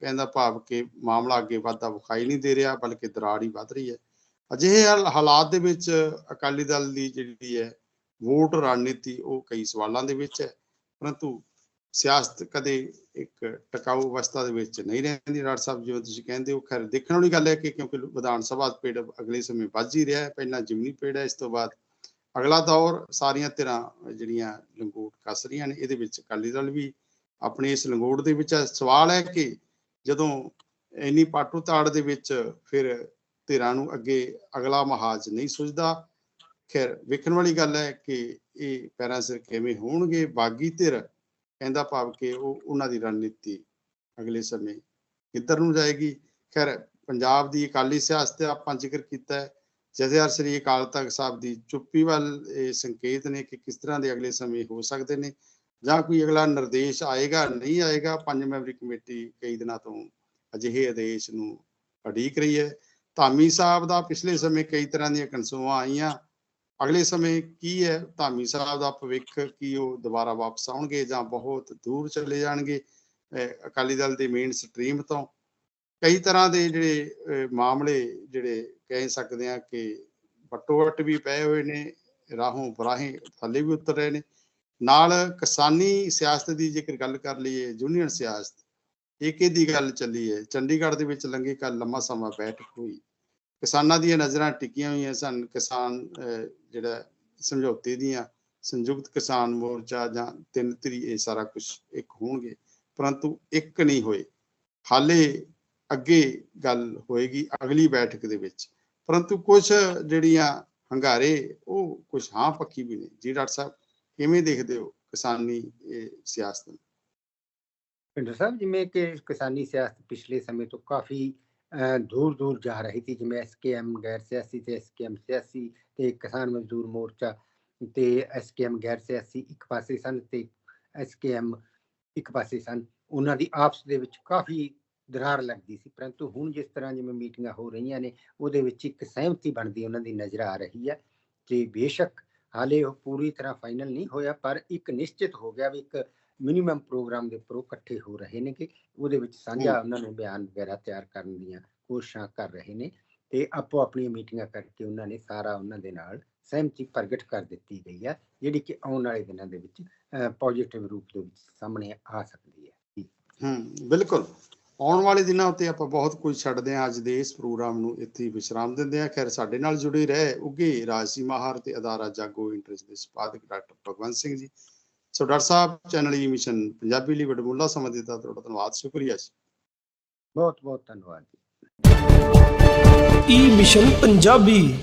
ਕਹਿੰਦਾ ਭਾਵ ਕਿ ਮਾਮਲਾ ਅੱਗੇ ਵਧਦਾ ਵਿਖਾਈ ਨਹੀਂ ਦੇ ਰਿਹਾ, ਬਲਕਿ ਦਰਾੜ ਹੀ ਵੱਧ ਰਹੀ ਹੈ। ਅਜਿਹੇ ਹਾਲ- ਹਾਲਾਤ ਦੇ ਵਿੱਚ ਅਕਾਲੀ ਦਲ ਦੀ ਜਿਹੜੀ ਹੈ ਵੋਟ ਰਣਨੀਤੀ ਉਹ ਕਈ ਸਵਾਲਾਂ ਦੇ ਵਿੱਚ ਹੈ। ਪਰੰਤੂ ਸਿਆਸਤ ਕਦੇ ਇੱਕ ਟਿਕਾਊ ਅਵਸਥਾ ਦੇ ਵਿੱਚ ਨਹੀਂ ਰਹਿੰਦੀ, ਡਾਕਟਰ ਸਾਹਿਬ, ਜਿਵੇਂ ਤੁਸੀਂ ਕਹਿੰਦੇ ਹੋ, ਖੈਰ, ਦੇਖਣ ਵਾਲੀ ਗੱਲ ਹੈ ਕਿ ਕਿਉਂਕਿ ਵਿਧਾਨ ਸਭਾ ਪੇੜ ਅਗਲੇ ਸਮੇਂ ਵੱਜ ਹੀ ਰਿਹਾ ਹੈ, ਪਹਿਲਾਂ ਜਿਮਨੀ ਪੇੜ ਹੈ, ਇਸ ਤੋਂ ਬਾਅਦ ਅਗਲਾ ਦੌਰ ਸਾਰੀਆਂ ਧਿਰਾਂ ਜਿਹੜੀਆਂ ਲੰਗੋਟ ਕੱਸ ਰਹੀਆਂ ਨੇ, ਇਹਦੇ ਵਿੱਚ ਅਕਾਲੀ ਦਲ ਵੀ ਆਪਣੇ ਇਸ ਲੰਗੋਟ ਦੇ ਵਿੱਚ ਸਵਾਲ ਹੈ ਕਿ ਜਦੋਂ ਇੰਨੀ ਪਾਟੂ ਤਾੜ ਦੇ ਵਿੱਚ ਫਿਰ ਧਿਰਾਂ ਨੂੰ ਅੱਗੇ ਅਗਲਾ ਮਹਾਜ ਨਹੀਂ ਸੁਝਦਾ, ਖੈਰ, ਵੇਖਣ ਵਾਲੀ ਗੱਲ ਹੈ ਕਿ ਇਹ ਪੈਰਾਂ ਸਿਰ ਕਿਵੇਂ ਹੋਣਗੇ, ਬਾਗੀ ਧਿਰ ਕਹਿੰਦਾ ਭਾਵ ਕਿ ਉਹ ਉਹਨਾਂ ਦੀ ਰਣਨੀਤੀ ਅਗਲੇ ਸਮੇਂ ਕਿੱਧਰ ਨੂੰ ਜਾਏਗੀ? ਖੈਰ, ਪੰਜਾਬ ਦੀ ਅਕਾਲੀ ਸਿਆਸਤ ਆਪਾਂ ਜ਼ਿਕਰ ਕੀਤਾ ਹੈ। ਜਥੇਦਾਰ ਸ੍ਰੀ ਅਕਾਲ ਤਖਤ ਸਾਹਿਬ ਦੀ ਚੁੱਪੀ ਵੱਲ ਇਹ ਸੰਕੇਤ ਨੇ ਕਿ ਕਿਸ ਤਰ੍ਹਾਂ ਦੇ ਅਗਲੇ ਸਮੇਂ ਹੋ ਸਕਦੇ ਨੇ ਜਾਂ ਕੋਈ ਅਗਲਾ ਨਿਰਦੇਸ਼ ਆਏਗਾ, ਨਹੀਂ ਆਏਗਾ, ਪੰਜ ਮੈਂਬਰੀ ਕਮੇਟੀ ਕਈ ਦਿਨਾਂ ਤੋਂ ਅਜਿਹੇ ਆਦੇਸ਼ ਨੂੰ ਅਡੀਕ ਰਹੀ ਹੈ। ਧਾਮੀ ਸਾਹਿਬ ਦਾ ਪਿਛਲੇ ਸਮੇਂ ਕਈ ਤਰ੍ਹਾਂ ਦੀਆਂ ਕਨਸੂਆਂ ਆਈਆਂ। ਅਗਲੇ ਸਮੇਂ ਕੀ ਹੈ? ਧਾਮੀ ਸਾਹਿਬ ਦਾ ਭਵਿੱਖ ਕੀ ਉਹ ਦੁਬਾਰਾ ਵਾਪਸ ਆਉਣਗੇ ਜਾਂ ਬਹੁਤ ਦੂਰ ਚਲੇ ਜਾਣਗੇ? ਅਕਾਲੀ ਦਲ ਦੇ ਮੇਨ ਸਟਰੀਮ ਤੋਂ ਕਈ ਤਰ੍ਹਾਂ ਦੇ ਜਿਹੜੇ ਮਾਮਲੇ ਜਿਹੜੇ ਕਹਿ ਸਕਦੇ ਆ ਕਿ ਵੱਟੋ ਵੱਟ ਵੀ ਪਏ ਹੋਏ ਨੇ, ਰਾਹੋਂ ਬਰਾਹੇ ਥੱਲੇ ਵੀ ਉਤਰ ਰਹੇ ਨੇ। ਨਾਲ ਕਿਸਾਨੀ ਸਿਆਸਤ ਦੀ ਜੇਕਰ ਗੱਲ ਕਰ ਲਈਏ ਯੂਨੀਅਨ ਸਿਆਸਤ ਏਕੇ ਦੀ ਗੱਲ ਚੱਲੀ ਹੈ? ਚੰਡੀਗੜ੍ਹ ਦੇ ਵਿੱਚ ਲੰਘੇ ਕੱਲ ਲੰਮਾ ਸਮਾਂ ਬੈਠਕ ਹੋਈ। ਕਿਸਾਨਾਂ ਦੀਆਂ ਨਜ਼ਰਾਂ ਟਿਕੀਆਂ ਹੋਈਆਂ ਸਨ, ਕਿਸਾਨ ਜਿਹੜਾ ਸਮਝੌਤੇ ਦੀਆਂ ਸੰਯੁਕਤ ਕਿਸਾਨ ਮੋਰਚਾ ਜਾਂ ਤਿੰਨ ਧਿਰੀ, ਇਹ ਸਾਰਾ ਕੁਝ ਇੱਕ ਹੋਣਗੇ, ਪਰੰਤੂ ਇੱਕ ਨਹੀਂ ਹੋਏ। ਹਾਲੇ ਅੱਗੇ ਗੱਲ ਹੋਏਗੀ ਅਗਲੀ ਬੈਠਕ ਦੇ ਵਿੱਚ। ਪਰੰਤੂ ਕੁਝ ਜਿਹੜੀਆਂ ਹੰਗਾਰੇ, ਉਹ ਕੁਝ ਹਾਂ ਪੱਕੀ ਵੀ ਨੇ। ਜੀ ਡਾਕਟਰ ਸਾਹਿਬ, ਕਿਵੇਂ ਦੇਖਦੇ ਹੋ ਕਿਸਾਨੀ ਸਿਆਸਤ ਨੂੰ? ਪਿੰਡਰ ਸਾਹਿਬ, ਜਿਵੇਂ ਕਿ ਕਿਸਾਨੀ ਸਿਆਸਤ ਪਿਛਲੇ ਸਮੇਂ ਤੋਂ ਕਾਫੀ ਦੂਰ ਦੂਰ ਜਾ ਰਹੀ ਸੀ ਜਿਵੇਂ ਐਸਕੇਐਮ ਗੈਰ ਸਿਆਸੀ ਤੇ ਐਸਕੇਐਮ ਸਿਆਸੀ ਤੇ ਕਿਸਾਨ ਮਜ਼ਦੂਰ ਮੋਰਚਾ ਤੇ ਐਸਕੇਐਮ ਗੈਰ ਸਿਆਸੀ ਇੱਕ ਪਾਸੇ ਸਨ ਤੇ ਐਮ ਇੱਕ ਪਾਸੇ ਸਨ ਉਹਨਾਂ ਦੀ ਆਪਸ ਦੇ ਵਿੱਚ ਕਾਫੀ ਦਰਾਰ ਲੱਗਦੀ ਸੀ ਪਰੰਤੂ ਹੁਣ ਜਿਸ ਤਰ੍ਹਾਂ ਜਿਵੇਂ ਮੀਟਿੰਗਾਂ ਹੋ ਰਹੀਆਂ ਨੇ ਉਹਦੇ ਵਿੱਚ ਇੱਕ ਸਹਿਮਤੀ ਬਣਦੀ ਉਹਨਾਂ ਦੀ ਨਜ਼ਰ ਆ ਰਹੀ ਹੈ ਕਿ ਬੇਸ਼ੱਕ ਹਾਲੇ ਉਹ ਪੂਰੀ ਤਰ੍ਹਾਂ ਫਾਈਨਲ ਨਹੀਂ ਹੋਇਆ ਪਰ ਇੱਕ ਨਿਸ਼ਚਿਤ ਹੋ ਗਿਆ ਵੀ ਇੱਕ ਮਿਨੀਮਮ ਪ੍ਰੋਗਰਾਮ ਦੇ ਉੱਪਰ ਇਕੱਠੇ ਹੋ ਰਹੇ ਨੇ ਕਿ ਉਹਦੇ ਵਿੱਚ ਸਾਂਝਾ ਉਹਨਾਂ ਨੇ ਬਿਆਨ ਵਗੈਰਾ ਤਿਆਰ ਕਰਨ ਦੀਆਂ ਕੋਸ਼ਿਸ਼ਾਂ ਕਰ ਰਹੇ ਨੇ ਤੇ ਆਪੋ ਆਪਣੀਆਂ ਮੀਟਿੰਗਾਂ ਕਰਕੇ ਉਹਨਾਂ ਨੇ ਸਾਰਾ ਉਹਨਾਂ ਦੇ ਨਾਲ ਸਹਿਮਤੀ ਪ੍ਰਗਟ ਕਰ ਦਿੱਤੀ ਗਈ ਹੈ ਜਿਹੜੀ ਕਿ ਆਉਣ ਵਾਲੇ ਦਿਨਾਂ ਦੇ ਵਿੱਚ ਪੋਜ਼ਿਟਿਵ ਰੂਪ ਦੇ ਵਿੱਚ ਸਾਹਮਣੇ ਆ ਸਕਦੀ ਹੈ। ਹੂੰ ਬਿਲਕੁਲ। ਆਉਣ ਵਾਲੇ ਦਿਨਾਂ ਉੱਤੇ ਆਪਾਂ ਬਹੁਤ ਕੁਝ ਛੱਡਦੇ ਹਾਂ ਅੱਜ ਦੇ ਇਸ ਪ੍ਰੋਗਰਾਮ ਨੂੰ ਇੱਥੇ ਹੀ ਵਿਸ਼ਰਾਮ ਦਿੰਦੇ ਹਾਂ। ਖੈਰ ਸਾਡੇ ਨਾਲ ਜੁੜੇ ਰਹੇ ਉੱਗੇ ਰਾਜਸੀ ਮਾਹਰ ਤੇ ਅਦਾਰਾ ਜਾਗੋ ਇੰਟਰਸਟ ਦੇ ਸੰਪਾਦਕ doctor Bhagwant Singh ji. So doctor ਸਾਹਿਬ ਚੈਨਲ ਈ ਮਿਸ਼ਨ ਪੰਜਾਬੀ ਲਈ ਵਡਮੁੱਲਾ ਸਮਾਂ ਦਿੱਤਾ ਤੁਹਾਡਾ ਧੰਨਵਾਦ ਸ਼ੁਕਰੀਆ ਜੀ ਬਹੁਤ ਬਹੁਤ ਧੰਨਵਾਦ ਜੀ ਈ ਮਿਸ਼ਨ ਪੰਜਾਬੀ